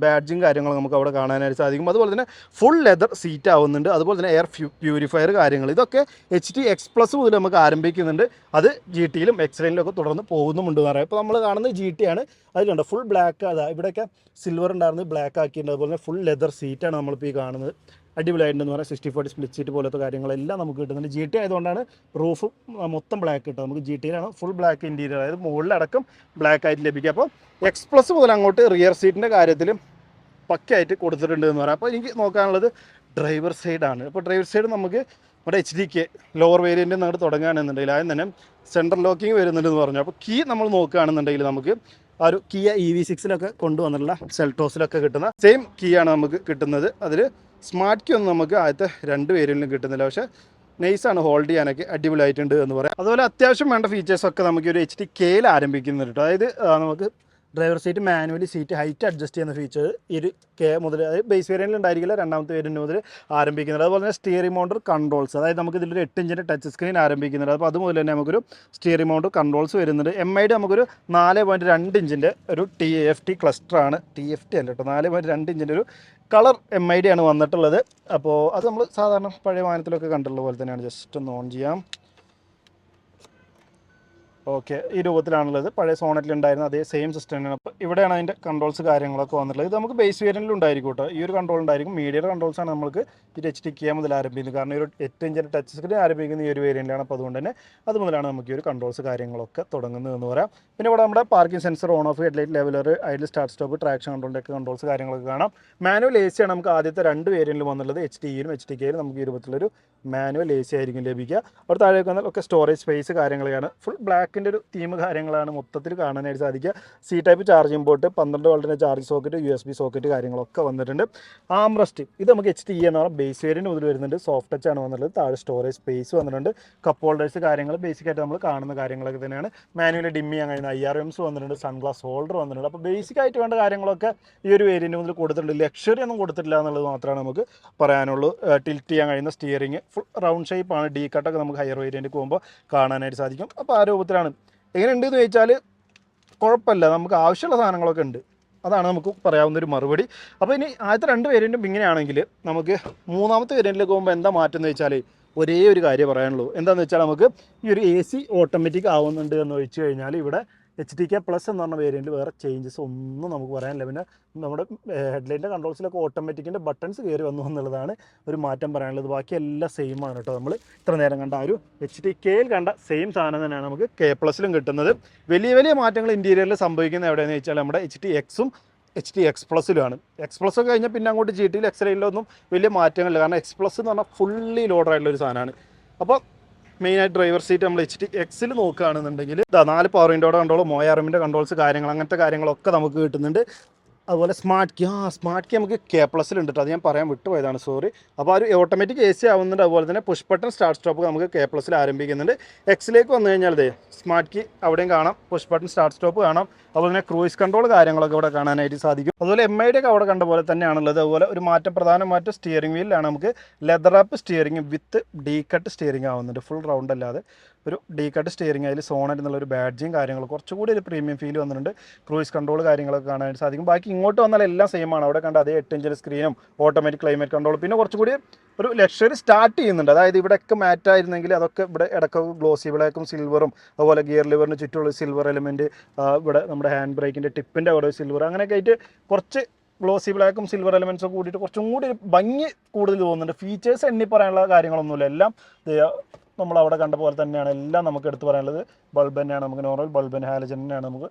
ബാഡ്ജും കാര്യങ്ങളും നമുക്ക് അവിടെ കാണാനായിട്ട് സാധിക്കും. അതുപോലെ തന്നെ ഫുൾ ലെതർ സീറ്റ് ആവുന്നുണ്ട്. അതുപോലെ തന്നെ എയർ പ്യൂരിഫയർ കാര്യങ്ങൾ ഇതൊക്കെ എച്ച് ടി എക്സ് പ്ലസ് മുതൽ നമുക്ക് ആരംഭിക്കുന്നുണ്ട്. അത് ജി ടിയിലും എക്സ് ഒക്കെ തുടർന്ന് പോകുന്നുമുണ്ട് എന്ന് പറയാം. ഇപ്പോൾ നമ്മൾ കാണുന്നത് ജി ടി ആണ്. അതിലുണ്ട് ഫുൾ ബ്ലാക്ക് അതാ ഇവിടെയൊക്കെ സിൽവർ ഉണ്ടായിരുന്നു ബ്ലാക്ക് ആക്കിയിട്ടുണ്ട്. അതുപോലെ തന്നെ ഫുൾ ലെതർ സീറ്റാണ് നമ്മളിപ്പോൾ ഈ കാണുന്നത്. അടിപൊളിയായിട്ടുണ്ടെന്ന് പറയാം. സിക്സ്റ്റി ഫോർട്ടി സ്പ്ലിറ്റ് സീറ്റ് പോലത്തെ കാര്യങ്ങളെല്ലാം നമുക്ക് കിട്ടുന്നുണ്ട്. ജി ടി ആയതുകൊണ്ടാണ് റൂഫ് മൊത്തം ബ്ലാക്ക് കിട്ടുക. നമുക്ക് ജി ടിയിലാണ് ഫുൾ ബ്ലാക്ക് ഇന്റീരിയർ അതായത് മുകളിലടക്കം ബ്ലാക്ക് ആയിട്ട് ലഭിക്കുക. അപ്പോൾ എക്സ് പ്ലസ് മുതൽ അങ്ങോട്ട് റിയർ സീറ്റിന്റെ കാര്യത്തിലും പക്കയായിട്ട് കൊടുത്തിട്ടുണ്ട് എന്ന് പറയാം. അപ്പോൾ എനിക്ക് നോക്കാനുള്ളത് ഡ്രൈവർ സൈഡാണ് അപ്പോൾ ഡ്രൈവർ സൈഡ് നമുക്ക് നമ്മുടെ H D K lower variant അങ്ങോട്ട് തുടങ്ങുകയാണെന്നുണ്ടെങ്കിൽ ആദ്യം തന്നെ സെൻട്രൽ ലോക്കിംഗ് വരുന്നുണ്ടെന്ന് പറഞ്ഞു. അപ്പോൾ കീ നമ്മൾ നോക്കുകയാണെന്നുണ്ടെങ്കിൽ നമുക്ക് ആ ഒരു കിയ ഇ വി സിക്സിലൊക്കെ കൊണ്ടുവന്നിട്ടുള്ള സെൽട്ടോസിലൊക്കെ കിട്ടുന്ന സെയിം കീ ആണ് നമുക്ക് കിട്ടുന്നത്. അതിൽ സ്മാർട്ട് ഒന്നും നമുക്ക് ആദ്യത്തെ രണ്ട് വേരിയന്റിലും കിട്ടുന്നില്ല. പക്ഷേ നൈസാണ് ഹോൾഡ് ചെയ്യാനൊക്കെ അടിപൊളിയായിട്ടുണ്ട് എന്ന് പറയാം. അതുപോലെ അത്യാവശ്യം വേണ്ട ഫീച്ചേഴ്സൊക്കെ നമുക്ക് ഒരു എച്ച് ഡി കെയിൽ ആരംഭിക്കുന്നുണ്ട് അതായത് നമുക്ക് driver seat manually seat height adjust ചെയ്യുന്ന ഫീച്ചർ ഒരു കെ മുതൽ അതായത് ബേസ് വേരിയന്റിൽ ഉണ്ടായിരിക്കില്ല രണ്ടാമത്തെ വേരിയന്റ് മുതൽ ആരംഭിക്കുന്നുണ്ട് അതുപോലെ തന്നെ സ്റ്റിയറിംഗ് മൗണ്ടർ കൺട്രോൾസ് അതായത് നമുക്ക് ഇതിലൊരു എട്ട് ഇഞ്ചിന്റെ ടച്ച് സ്ക്രീൻ ആരംഭിക്കുന്നുണ്ട്. അപ്പോൾ അതുപോലെ തന്നെ നമുക്കൊരു സ്റ്റിയറിംഗ് മൗണ്ടർ കൺട്രോൾസ് വരുന്നുണ്ട്. എം ഐ ഡി നമുക്കൊരു നാല് പോയിന്റ് രണ്ട് ഇഞ്ചിന്റെ ഒരു ടി എഫ് ടി ക്ലസ്റ്ററാണ് ടി എഫ് ടി അല്ല കേട്ടോ നാല് പോയിന്റ് രണ്ട് ഇഞ്ചിന്റെ ഒരു കളർ എം ഐ ഡി ആണ് വന്നിട്ടുള്ളത്. അപ്പോൾ അത് നമ്മൾ സാധാരണ പഴയ വാഹനത്തിലൊക്കെ കണ്ടിട്ടുള്ള പോലെ തന്നെയാണ്. ജസ്റ്റ് ഒന്ന് ഓൺ ചെയ്യാം. ഓക്കെ ഈ രൂപത്തിലാണുള്ളത്. പഴയ സോണറ്റിൽ ഉണ്ടായിരുന്ന അതേ സെയിം സിസ്റ്റം തന്നെയാണ് അപ്പോൾ ഇവിടെയാണ് അതിന്റെ കൺട്രോൾസ് കാര്യങ്ങളൊക്കെ വന്നിട്ടുള്ളത്. ഇത് നമുക്ക് ബേസ് വേരിയന്റിൽ ഉണ്ടായിരിക്കും കേട്ടോ. ഈ ഒരു കൺട്രോൾ ഉണ്ടായിരിക്കും. മീഡിയയുടെ കൺട്രോൾസ് ആണ് നമുക്ക് ഇത് എച്ച് ടി കെ മുതൽ ആരംഭിക്കുന്നത്. കാരണം ഈ ഒരു എട്ട് ഇഞ്ചിന്റെ ടച്ച് സ്ക്രീൻ ആരംഭിക്കുന്ന ഈ ഒരു വേരിയന്റിലാണ് അപ്പോൾ അതുകൊണ്ട് തന്നെ അത് മുതലാണ് നമുക്ക് ഈ ഒരു കൺട്രോൾസ് കാര്യങ്ങളൊക്കെ തുടങ്ങുന്നത് എന്ന് പറയാം. പിന്നെ ഇവിടെ നമ്മുടെ parking sensor on off headlight leveller idle start stop traction കൺട്രോളിന്റെ ഒക്കെ കൺട്രോൾസ് കാര്യങ്ങളൊക്കെ കാണാം. മാനുവൽ എ സിയാണ് നമുക്ക് ആദ്യത്തെ രണ്ട് വേരിയന്റിൽ വന്നുള്ളത് എച്ച് ടിയിലും എച്ച് ടി കെയിലും നമുക്ക് ഈ രൂപത്തിലൊരു മാനുവൽ എ സി ആയിരിക്കും ലഭിക്കുക. അവിടെ താഴേക്ക് വന്നാൽ ഒക്കെ സ്റ്റോറേജ് സ്പേസ് കാര്യങ്ങളാണ് ഫുൾ ബ്ലാക്കിന്റെ ഒരു തീം കാര്യങ്ങളാണ് മൊത്തത്തിൽ കാണാനായിട്ട് സാധിക്കുക. സി ടൈപ്പ് ചാർജിംഗ് പോർട്ട് പന്ത്രണ്ട് വോൾട്ടിന്റെ charge socket U S B socket കാര്യങ്ങളൊക്കെ വന്നിട്ടുണ്ട്. ആംറസ്റ്റ് ഇത് നമുക്ക് എച്ച് ടി എന്ന് പറഞ്ഞാൽ ബേസ് വേരിയന്റ് മുതൽ വരുന്നുണ്ട്. സോഫ്റ്റ് ടച്ച് ആണ് വന്നിട്ടുള്ളത്. താഴെ സ്റ്റോറേജ് സ്പേസ് വന്നിട്ടുണ്ട്. കപ്പ് ഹോൾഡേഴ്സ് കാര്യങ്ങൾ ബേസിക്കായിട്ട് നമ്മൾ കാണുന്ന കാര്യങ്ങളൊക്കെ തന്നെയാണ്. മാനുവലി ഡിമ്മി ചെയ്യാൻ കഴിയുന്ന ഐ ആർ എംസ് വന്നിട്ടുണ്ട്. സൺഗ്ലാസ് ഹോൾഡർ വന്നിട്ടുണ്ട്. അപ്പോൾ ബേസിക്കായിട്ട് വേണ്ട കാര്യങ്ങളൊക്കെ ഈ ഒരു വേരിയന്റ് മുതൽ കൊടുത്തിട്ടുണ്ട്. ലക്ഷറി ഒന്നും കൊടുത്തിട്ടില്ല എന്നുള്ളത് മാത്രമാണ് നമുക്ക് പറയാനുള്ളൂ. ടിൽറ്റ് ചെയ്യാൻ കഴിയുന്ന സ്റ്റിയറിംഗ് റൗണ്ട് ഷേപ്പാണ് ഡി കട്ടൊക്കെ നമുക്ക് ഹയർ വേരിയന്റ് പോകുമ്പോൾ കാണാനായിട്ട് സാധിക്കും. അപ്പോൾ ആ രൂപത്തിലാണ്. എങ്ങനെയുണ്ട് എന്ന് ചോദിച്ചാൽ കുഴപ്പമില്ല. നമുക്ക് ആവശ്യമുള്ള സാധനങ്ങളൊക്കെ ഉണ്ട്. അതാണ് നമുക്ക് പറയാവുന്ന ഒരു മറുപടി. അപ്പോൾ ഇനി ആദ്യത്തെ രണ്ട് വേരിയന്റും ഇങ്ങനെയാണെങ്കിൽ നമുക്ക് മൂന്നാമത്തെ വേരിയന്റിലേക്ക് പോകുമ്പോൾ എന്താ മാറ്റം എന്ന് വെച്ചാൽ ഒരേ ഒരു കാര്യം പറയാനുള്ളൂ. എന്താണെന്ന് വെച്ചാൽ നമുക്ക് ഈ ഒരു എ സി ഓട്ടോമാറ്റിക് ആവുന്നുണ്ട് എന്ന് വെച്ച് കഴിഞ്ഞാൽ ഇവിടെ എച്ച് ഡി കെ പ്ലസ് എന്ന് പറഞ്ഞ വേരിയന്റിൽ വേറെ ചേഞ്ചസ് ഒന്നും നമുക്ക് പറയാനില്ല. പിന്നെ നമ്മുടെ ഹെഡ്ലൈറ്റിന്റെ കൺട്രോൾസിലൊക്കെ ഓട്ടോമാറ്റിക്കിന്റെ ബട്ടൺസ് കയറി വന്നു എന്നുള്ളതാണ് ഒരു മാറ്റം പറയാനുള്ളത്. ബാക്കി എല്ലാം സെയിം ആണ് കേട്ടോ. നമ്മൾ ഇത്ര നേരം കണ്ട ആ ഒരു എച്ച് ഡി കെയിൽ കണ്ട സെയിം സാധനം തന്നെയാണ് നമുക്ക് കെ പ്ലസിലും കിട്ടുന്നത്. വലിയ വലിയ മാറ്റങ്ങൾ ഇന്റീരിയറിൽ സംഭവിക്കുന്നത് എവിടെയെന്ന് വെച്ചാൽ നമ്മുടെ എച്ച് ടി എക്സും എച്ച് ടി എക്സ് പ്ലസ്സിലുമാണ് എക്സ് പ്ലസ് ഒക്കെ കഴിഞ്ഞാൽ പിന്നെ അങ്ങോട്ട് ജി ടിയിൽ എക്സ് റേയിലൊന്നും വലിയ മാറ്റങ്ങളില്ല. കാരണം എക്സ് പ്ലസ് എന്ന് പറഞ്ഞാൽ ഫുള്ളി ലോഡറായിട്ടുള്ള ഒരു സാധനമാണ്. അപ്പോൾ മെയിനായിട്ട് ഡ്രൈവർ സീറ്റ് നമ്മൾ എച്ച് ടി എക്സിൽ നോക്കുകയാണെന്നുണ്ടെങ്കിൽ നാല് പവർ വിൻഡോയുടെ കൺട്രോൾ മോയാറിമിന്റെ കൺട്രോൾസ് കാര്യങ്ങൾ അങ്ങനത്തെ കാര്യങ്ങളൊക്കെ നമുക്ക് കിട്ടുന്നുണ്ട്. അതുപോലെ സ്മാർട്ട് കീ ആ സ്മാർട്ട് കീ നമുക്ക് കെ പ്ലസ്സിലുണ്ട് കേട്ടോ അത് ഞാൻ പറയാൻ വിട്ടുപോയതാണ്. സോറി അപ്പോൾ ആ ഒരു ഓട്ടോമാറ്റിക് എ സി ആവുന്നുണ്ട്. അതുപോലെ തന്നെ പുഷ് ബട്ടൺ സ്റ്റാർട്ട് സ്റ്റോപ്പ് നമുക്ക് കെ പ്ലസ്സിൽ ആരംഭിക്കുന്നുണ്ട്. എക്സിലേക്ക് വന്നു കഴിഞ്ഞാൽ ദേ സ്മാർട്ട് കീ അവിടെയും കാണാം. പുഷ് ബട്ടൺ സ്റ്റാർട്ട് സ്റ്റോപ്പ് കാണാം. അതുപോലെ തന്നെ ക്രൂയിസ് കൺട്രോൾ കാര്യങ്ങളൊക്കെ ഇവിടെ കാണാനായിട്ട് സാധിക്കും. അതുപോലെ എം ഐ ഡി ഒക്കെ അവിടെ കണ്ട പോലെ തന്നെയാണുള്ളത്. അതുപോലെ ഒരു മാറ്റം പ്രധാന മാറ്റം സ്റ്റിയറിംഗ് വീലിലാണ് നമുക്ക് leather wrap steering with D cut steering ആവുന്നുണ്ട്. ഫുൾ റൗണ്ട് അല്ലാതെ. ഒരു ഡീ കട്ട് സ്റ്റിയറിംഗ് അതിൽ സോണറ്റ് എന്നുള്ള ഒരു ബാഡ്ജിയും കാര്യങ്ങളും കുറച്ചുകൂടി ഒരു പ്രീമിയം ഫീൽ വന്നിട്ടുണ്ട്. ക്രൂയിസ് കൺട്രോൾ കാര്യങ്ങളൊക്കെ കാണാൻ സാധിക്കും. ബാക്കി ഇങ്ങോട്ട് വന്നാൽ എല്ലാം സെയിം ആണ്. അവിടെ കണ്ട അതേ എട്ട് ഇഞ്ചിന്റെ സ്ക്രീനും ഓട്ടോമാറ്റിക് ക്ലൈമറ്റ് കൺട്രോൾ പിന്നെ കുറച്ചുകൂടി ഒരു ലക്ഷറി സ്റ്റാർട്ട് ചെയ്യുന്നുണ്ട്. അതായത് ഇവിടെയൊക്കെ മാറ്റ് ആയിരുന്നെങ്കിൽ അതൊക്കെ ഇവിടെ ഇടയ്ക്ക് ഗ്ലോസി ബ്ലാക്കും സിൽവറും അതുപോലെ ഗിയർ ലിവറിന് ചുറ്റുമുള്ള സിൽവർ എലിമെന്റ് ഇവിടെ നമ്മുടെ ഹാൻഡ് ബ്രേക്കിന്റെ ടിപ്പിന്റെ അവിടെ സിൽവർ അങ്ങനെയൊക്കെ ആയിട്ട് കുറച്ച് ഗ്ലോസി ബ്ലാക്കും സിൽവർ എലമെൻസും കൂടിയിട്ട് കുറച്ചും കൂടി ഭംഗി കൂടുതൽ തോന്നുന്നുണ്ട്. ഫീച്ചേഴ്സ് എണ്ണി പറയാനുള്ള കാര്യങ്ങളൊന്നുമില്ല. എല്ലാം നമ്മൾ അവിടെ കണ്ട പോലെ തന്നെയാണ് എല്ലാം നമുക്ക് എടുത്തു പറയാനുള്ളത്. ബൾബ് തന്നെയാണ് നമുക്ക് നോർമൽ ബൾബൻ ഹാലജൻ തന്നെയാണ് നമുക്ക്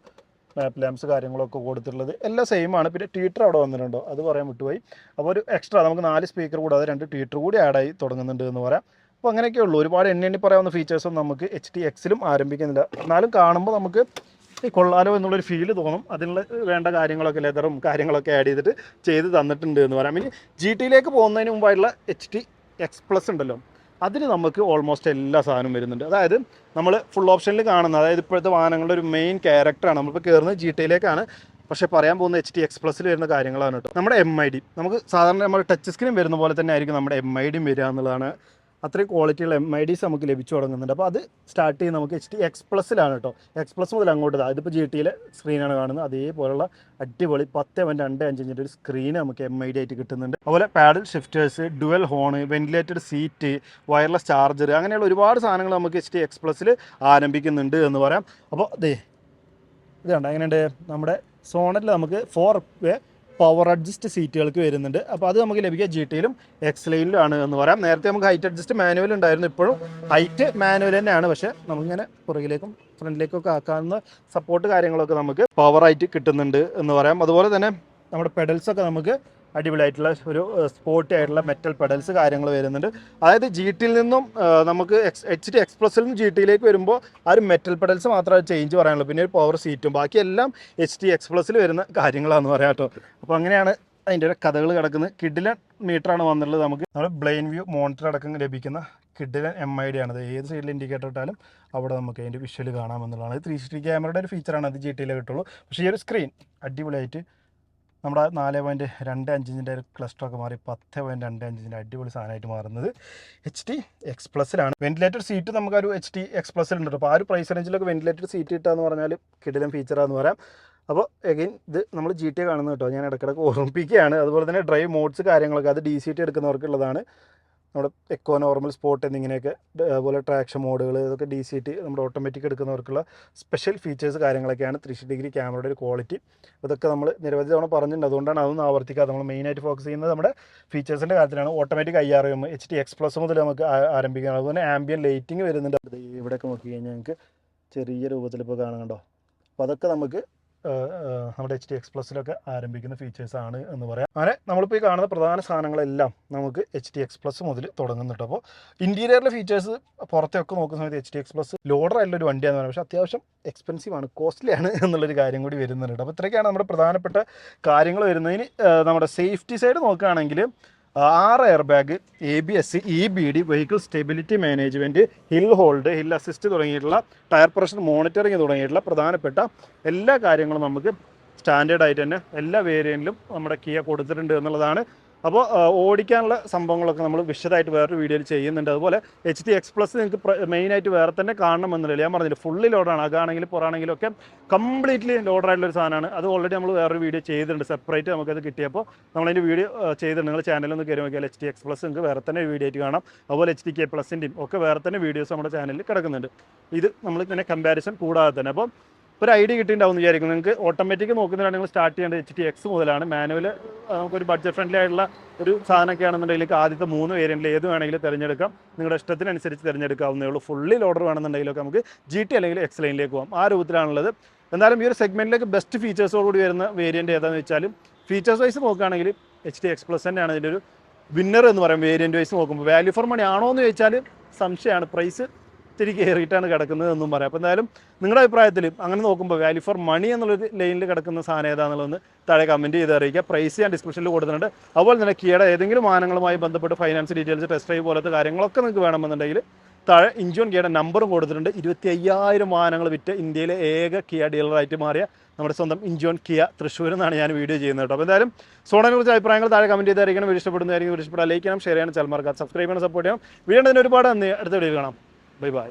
മാപ്പ് ലാംപ്സ് കാര്യങ്ങളൊക്കെ കൊടുത്തിട്ടുള്ളത്. എല്ലാം സെയിം ആണ്. പിന്നെ ട്വീറ്റർ അവിടെ വന്നിട്ടുണ്ടോ? അത് പറയാൻ വിട്ടുപോയി. അപ്പോൾ ഒരു എക്സ്ട്രാ നമുക്ക് നാല് സ്പീക്കർ കൂടാതെ രണ്ട് ട്വീറ്റർ കൂടി ആഡായി തുടങ്ങുന്നുണ്ട് എന്ന് പറയാം. അപ്പോൾ അങ്ങനെയൊക്കെ ഉള്ളൂ. ഒരുപാട് എണ്ണി എണ്ണി പറയാവുന്ന ഫീച്ചേഴ്സും നമുക്ക് എച്ച് ടി എക്സിലും ആരംഭിക്കുന്നില്ല. എന്നാലും കാണുമ്പോൾ നമുക്ക് ഈ കൊള്ളാലോ എന്നുള്ളൊരു ഫീൽ തോന്നും. അതിനുള്ള വേണ്ട കാര്യങ്ങളൊക്കെ ലെതറും കാര്യങ്ങളൊക്കെ ആഡ് ചെയ്തിട്ട് ചെയ്ത് തന്നിട്ടുണ്ട് എന്ന് പറയാം. ഇനി ജി ടിയിലേക്ക് പോകുന്നതിന് മുമ്പായിട്ടുള്ള എച്ച് ടി എക്സ് പ്ലസ് ഉണ്ടല്ലോ. അതിന് നമുക്ക് ഓൾമോസ്റ്റ് എല്ലാ സാധനവും വരുന്നുണ്ട്. അതായത് നമ്മൾ ഫുൾ ഓപ്ഷനിൽ കാണുന്ന അതായത് ഇപ്പോഴത്തെ വാഹനങ്ങളുടെ ഒരു മെയിൻ ക്യാരക്ടറാണ് നമ്മളിപ്പോൾ കയറുന്നത് ജി ടിയിലേക്കാണ് പക്ഷേ പറയാൻ പോകുന്ന എച്ച് ടി എക്സ് പ്ലസ്സിൽ വരുന്ന കാര്യങ്ങളാണ് കേട്ടോ. നമ്മുടെ എം ഐ ഡി നമുക്ക് സാധാരണ നമ്മുടെ ടച്ച് സ്ക്രീൻ വരുന്ന പോലെ തന്നെ ആയിരിക്കും നമ്മുടെ എം ഐ ഡിയും വരിക എന്നുള്ളതാണ് അത്രയും ക്വാളിറ്റിയുള്ള എം ഐ ഡീസ് നമുക്ക് ലഭിച്ചു തുടങ്ങുന്നുണ്ട്. അപ്പോൾ അത് സ്റ്റാർട്ട് ചെയ്യുന്നത് നമുക്ക് എച്ച് ടി എക്സ് പ്ലസ്സിലാണ് കേട്ടോ. എക്സ് പ്ലസ് മുതൽ അങ്ങോട്ട് ഇതാ. ഇതിപ്പോൾ ജി ടിയിലെ സ്ക്രീനാണ് കാണുന്നത്. അതേപോലുള്ള അടിപൊളി പത്ത് പോയിന്റ് രണ്ട് അഞ്ച് ഇഞ്ചിന്റെ ഒരു സ്ക്രീൻ നമുക്ക് എം ഐ ഡി ആയിട്ട് കിട്ടുന്നുണ്ട്. അതുപോലെ paddle shifters dual horn ventilated seat wireless charger അങ്ങനെയുള്ള ഒരുപാട് സാധനങ്ങൾ നമുക്ക് എച്ച് ടി എക്സ് പ്ലസ്സിൽ ആരംഭിക്കുന്നുണ്ട് എന്ന് പറയാം. അപ്പോൾ ദേ ഇത് എങ്ങനെയുണ്ട്? നമ്മുടെ സോണറ്റിൽ നമുക്ക് ഫോർ പവർ അഡ്ജസ്റ്റ് സീറ്റുകൾക്ക് വരുന്നുണ്ട്. അപ്പോൾ അത് നമുക്ക് ലഭിക്കുക ജി ടിയിലും ആണ് എന്ന് പറയാം. നേരത്തെ നമുക്ക് ഹൈറ്റ് അഡ്ജസ്റ്റ് മാനുവൽ ഉണ്ടായിരുന്നു. ഇപ്പോഴും ഹൈറ്റ് മാനുവൽ തന്നെയാണ്. പക്ഷേ നമുക്കിങ്ങനെ പുറകിലേക്കും ഫ്രണ്ടിലേക്കൊക്കെ ആക്കാവുന്ന സപ്പോർട്ട് കാര്യങ്ങളൊക്കെ നമുക്ക് പവറായിട്ട് കിട്ടുന്നുണ്ട് എന്ന് പറയാം. അതുപോലെ തന്നെ നമ്മുടെ പെഡൽസൊക്കെ നമുക്ക് അടിപൊളിയായിട്ടുള്ള ഒരു സ്പോർട്ടി ആയിട്ടുള്ള മെറ്റൽ പെഡൽസ് കാര്യങ്ങൾ വരുന്നുണ്ട്. അതായത് ജി ടിയിൽ നിന്നും നമുക്ക് എക്സ് എച്ച് ടി എക്സ്പ്രസിൽ നിന്നും ജി ടിയിലേക്ക് വരുമ്പോൾ ആ ഒരു മെറ്റൽ പെഡൽസ് മാത്രമേ ചേഞ്ച് പറയാനുള്ളൂ. പിന്നെ ഒരു പവർ സീറ്റും ബാക്കിയെല്ലാം എച്ച് ടി എക്സ്പ്രസിൽ വരുന്ന കാര്യങ്ങളാണെന്ന് പറയാം കേട്ടോ. അപ്പോൾ അങ്ങനെയാണ് അതിന്റെ ഒരു കഥകൾ കിടക്കുന്നത്. കിഡിലൻ മീറ്ററാണ് വന്നിട്ടുള്ളത് നമുക്ക്. നമ്മുടെ ബ്ലെയിൻ വ്യൂ മോണിറ്റർ അടക്കം ലഭിക്കുന്ന കിഡിലൻ എം ഐ ഡി ആണത് ഏത് സൈഡിൽ ഇൻഡിക്കേറ്റർ ഇട്ടാലും അവിടെ നമുക്ക് അതിന്റെ വിഷ്വൽ കാണാമെന്നുള്ളതാണ്. ത്രീ സിക്സ്റ്റി ക്യാമറയുടെ ഒരു ഫീച്ചറാണ് അത് ജി ടിയിലെ കിട്ടുള്ളൂ. പക്ഷേ ഈ ഒരു സ്ക്രീൻ അടിപൊളിയായിട്ട് നമ്മുടെ നാല് പോയിന്റ് രണ്ട് അഞ്ചിന്റെ ഒരു ക്ലസ്റ്ററൊക്കെ മാറി പത്ത് പോയിന്റ് രണ്ട് അഞ്ചിന്റെ അടിപൊളി സാധനമായിട്ട് മാറുന്നത് എച്ച് ടി എക്സ് പ്ലസ്സിലാണ് വെന്റിലേറ്റർ സീറ്റ് നമുക്കൊരു എച്ച് ടി എക്സ് പ്ലസ്സിലുണ്ട് അപ്പോൾ ആ ഒരു പ്രൈസ് റേഞ്ചിലൊക്കെ വെന്റിലേറ്റർ സീറ്റ് കിട്ടുക പറഞ്ഞാൽ കിടിലം ഫീച്ചറാന്ന് പറയാം. അപ്പോൾ എഗെയിൻ ഇത് നമ്മൾ ജി ടി കാണുന്നത് കേട്ടോ. ഞാൻ ഇടയ്ക്കിടയ്ക്ക് ഓർമ്മിപ്പിക്കുകയാണ്. അതുപോലെ തന്നെ ഡ്രൈവ് മോഡ്സ് കാര്യങ്ങളൊക്കെ. അത് ഡി സി ടി എടുക്കുന്നവർക്കുള്ളതാണ്. നമ്മുടെ എക്കോ നോർമൽ സ്പോട്ട് എന്നിങ്ങനെയൊക്കെ അതുപോലെ ട്രാക്ഷൻ മോഡുകൾ ഇതൊക്കെ ഡി സി ടി നമ്മുടെ ഓട്ടോമാറ്റിക് എടുക്കുന്നവർക്കുള്ള സ്പെഷ്യൽ ഫീച്ചേഴ്സ് കാര്യങ്ങളൊക്കെയാണ് ത്രീ ഡിഗ്രി ക്യാമറയുടെ ഒരു ക്വാളിറ്റി അതൊക്കെ നമ്മൾ നിരവധി തവണ പറഞ്ഞിട്ടുണ്ട്. അതുകൊണ്ടാണ് അതൊന്നും ആവർത്തിക്കാതെ നമ്മൾ മെയിനായിട്ട് ഫോക്കസ് ചെയ്യുന്നത്. നമ്മുടെ ഫീച്ചേഴ്സിന്റെ കാര്യത്തിലാണ് automatic I R M H T X plus മുതൽ നമുക്ക് ആ- ആരംഭിക്കാം അതുപോലെ ആംബിയൻ ലൈറ്റിംഗ് വരുന്നുണ്ട്. ഇവിടെയൊക്കെ നോക്കി കഴിഞ്ഞാൽ ഞങ്ങൾക്ക് ചെറിയ രൂപത്തിൽ ഇപ്പോൾ കാണുന്നുണ്ടോ അപ്പോൾ അതൊക്കെ നമുക്ക് നമ്മുടെ എച്ച് ഡി എക്സ് പ്ലസിലൊക്കെ ആരംഭിക്കുന്ന ഫീച്ചേഴ്സ് ആണ് എന്ന് പറയാം. അങ്ങനെ നമ്മളിപ്പോൾ ഈ കാണുന്ന പ്രധാന സാധനങ്ങളെല്ലാം നമുക്ക് എച്ച് ഡി എക്സ് പ്ലസ് മുതൽ തുടങ്ങുന്നുണ്ട്. അപ്പോൾ ഇന്റീരിയറിലെ ഫീച്ചേഴ്സ് പുറത്തെയൊക്കെ നോക്കുന്ന സമയത്ത് H D X plus loader ആയിട്ടുള്ള ഒരു വണ്ടിയാണെന്ന് പറയുന്നത് പക്ഷേ അത്യാവശ്യം എക്സ്പെൻസീവാണ് കോസ്റ്റ്ലിയാണ് എന്നുള്ളൊരു കാര്യം കൂടി വരുന്നുണ്ട്. അപ്പോൾ ഇത്രയൊക്കെയാണ് നമ്മുടെ പ്രധാനപ്പെട്ട കാര്യങ്ങൾ വരുന്നതിന് നമ്മുടെ സേഫ്റ്റി സൈഡ് നോക്കുകയാണെങ്കിൽ ആറ് air bag A B S E B D vehicle stability management hill hold hill assist തുടങ്ങിയിട്ടുള്ള ടയർ പ്രഷർ മോണിറ്ററിങ് തുടങ്ങിയിട്ടുള്ള പ്രധാനപ്പെട്ട എല്ലാ കാര്യങ്ങളും നമുക്ക് സ്റ്റാൻഡേർഡായിട്ട് തന്നെ എല്ലാ വേരിയന്റിലും നമ്മുടെ കിയ കൊടുത്തിട്ടുണ്ട് എന്നുള്ളതാണ് അപ്പോൾ ഓടിക്കാനുള്ള സംഭവങ്ങളൊക്കെ നമ്മൾ വിശദമായിട്ട് വേറൊരു വീഡിയോയിൽ ചെയ്യുന്നുണ്ട്. അതുപോലെ എച്ച് ഡി എക്സ് പ്ലസ് നിങ്ങൾക്ക് മെയിനായിട്ട് വേറെ തന്നെ കാണണമെന്നില്ല. ഞാൻ പറഞ്ഞില്ല ഫുള്ളി ലോഡാണ് അകാണെങ്കിലും പുറാണെങ്കിലും ഒക്കെ കംപ്ലീറ്റ്ലി ലോഡായിട്ടുള്ള ഒരു സാധനമാണ്. അത് ഓൾറെഡി നമ്മൾ വേറൊരു വീഡിയോ ചെയ്തിട്ടുണ്ട്. സെപ്പറേറ്റ് നമുക്കത് കിട്ടിയപ്പോൾ നമ്മളതിന്റെ വീഡിയോ ചെയ്തിട്ടുണ്ട്. നിങ്ങൾ ചാനലൊന്ന് കയറി നോക്കിയാൽ എച്ച് ഡി എക്സ് പ്ലസ് നിങ്ങൾക്ക് വേറെ തന്നെ വീഡിയോ ആയിട്ട് കാണാം. അതുപോലെ എച്ച് ഡി കെ പ്ലസിന്റെയും ഒക്കെ വേറെ തന്നെ വീഡിയോസ് നമ്മുടെ ചാനലിൽ കിടക്കുന്നുണ്ട്. ഇത് നമ്മൾ ഇങ്ങനെ കമ്പാരിസൺ കൂടാതെ തന്നെ. അപ്പോൾ ഒരു ഐഡിയ കിട്ടിയിട്ടുണ്ടാവും വിചാരിക്കും നിങ്ങൾക്ക് ഓട്ടോമാറ്റിക് നോക്കുന്നതാണ് നിങ്ങൾ സ്റ്റാർട്ട് ചെയ്യേണ്ടത് എച്ച് ടി എക്സ് മുതലാണ്. മാനുവൽ നമുക്കൊരു ബഡ്ജറ്റ് ഫ്രണ്ട്ലി ആയിട്ടുള്ള ഒരു സാധനമൊക്കെ ആണെന്നുണ്ടെങ്കിൽ ആദ്യത്തെ മൂന്ന് വേരിയന്റിൽ ഏത് വേണമെങ്കിലും തിരഞ്ഞെടുക്കാം. നിങ്ങളുടെ ഇഷ്ടത്തിനനുസരിച്ച് തിരഞ്ഞെടുക്കാവുന്നേ ഉള്ളൂ. ഫുള്ളി ലോഡർ വേണമെന്നുണ്ടെങ്കിലൊക്കെ നമുക്ക് ജി ടി അല്ലെങ്കിൽ എക്സ് ലൈനിലേക്ക് പോകാം ആ രൂപത്തിലാണുള്ളത്. എന്നാലും ഈ ഒരു സെഗ്മെന്റിലേക്ക് ബെസ്റ്റ് ഫീച്ചേഴ്സോടുകൂടി വരുന്ന വേരിയന്റ് ഏതാണെന്ന് വെച്ചാൽ ഫീച്ചേഴ്സ് വൈസ് നോക്കുകയാണെങ്കിൽ എച്ച് ടി എക്സ് പ്ലസ് തന്നെയാണ് ഇതിന്റെ ഒരു വിന്നർ എന്ന് പറയും. വേരിയന്റ് വൈസ് നോക്കുമ്പോൾ വാല്യൂ ഫോർ മണി ആണോ എന്ന് ചോദിച്ചാൽ സംശയമാണ്. പ്രൈസ് ഇത്തിരി കയറിയിട്ടാണ് കിടക്കുന്നത് എന്നും പറയാം. അപ്പോൾ എന്തായാലും നിങ്ങളുടെ അഭിപ്രായത്തിൽ അങ്ങനെ നോക്കുമ്പോൾ വാല്യൂ ഫോർ മണി എന്നുള്ളൊരു ലൈനിൽ കിടക്കുന്ന സാധനം ഏതാണെന്നുള്ളത് താഴെ കമന്റ് ചെയ്ത് അറിയിക്കുക. പ്രൈസ് ഞാൻ ഡിസ്ക്രിപ്ഷനിൽ കൊടുത്തിട്ടുണ്ട്. അതുപോലെ തന്നെ കിയുടെ ഏതെങ്കിലും മാനങ്ങളുമായി ബന്ധപ്പെട്ട് ഫൈനാൻസ് ഡീറ്റെയിൽസ് ടെസ്റ്റ് ഡ്രൈവ് പോലത്തെ കാര്യങ്ങളൊക്കെ നിങ്ങൾക്ക് വേണമെന്നുണ്ടെങ്കിൽ താഴെ ഇഞ്ചോൺ കിയുടെ നമ്പറും കൊടുത്തിട്ടുണ്ട്. ഇരുപത്തി അയ്യായിരം വാഹനങ്ങൾ വിറ്റ് ഇന്ത്യയിലെ ഏക കിയ ഡീലറായിട്ട് മാറിയ നമ്മുടെ സ്വന്തം ഇഞ്ചോൺ കിയ തൃശ്ശൂർ എന്നാണ് ഞാൻ വീഡിയോ ചെയ്യുന്നത് കേട്ടോ. അപ്പോൾ എന്തായാലും സോണനെ കുറിച്ച് അഭിപ്രായങ്ങൾ താഴെ കമന്റ് ചെയ്തായിരിക്കണം വീഡിയോ ഇഷ്ടപ്പെടുന്നതായിരിക്കും വീഡിയോ ലൈക്ക് ചെയ്യണം ഷെയർ ചെയ്യണം ചാനൽ മറക്കാതെ സബ്സ്ക്രൈബ് ചെയ്യണം സപ്പോർട്ട് ചെയ്യണം. വീഡിയോ ഒരുപാട് നന്ദി. അടുത്ത വീഡിയോ കാണാം. Bye bye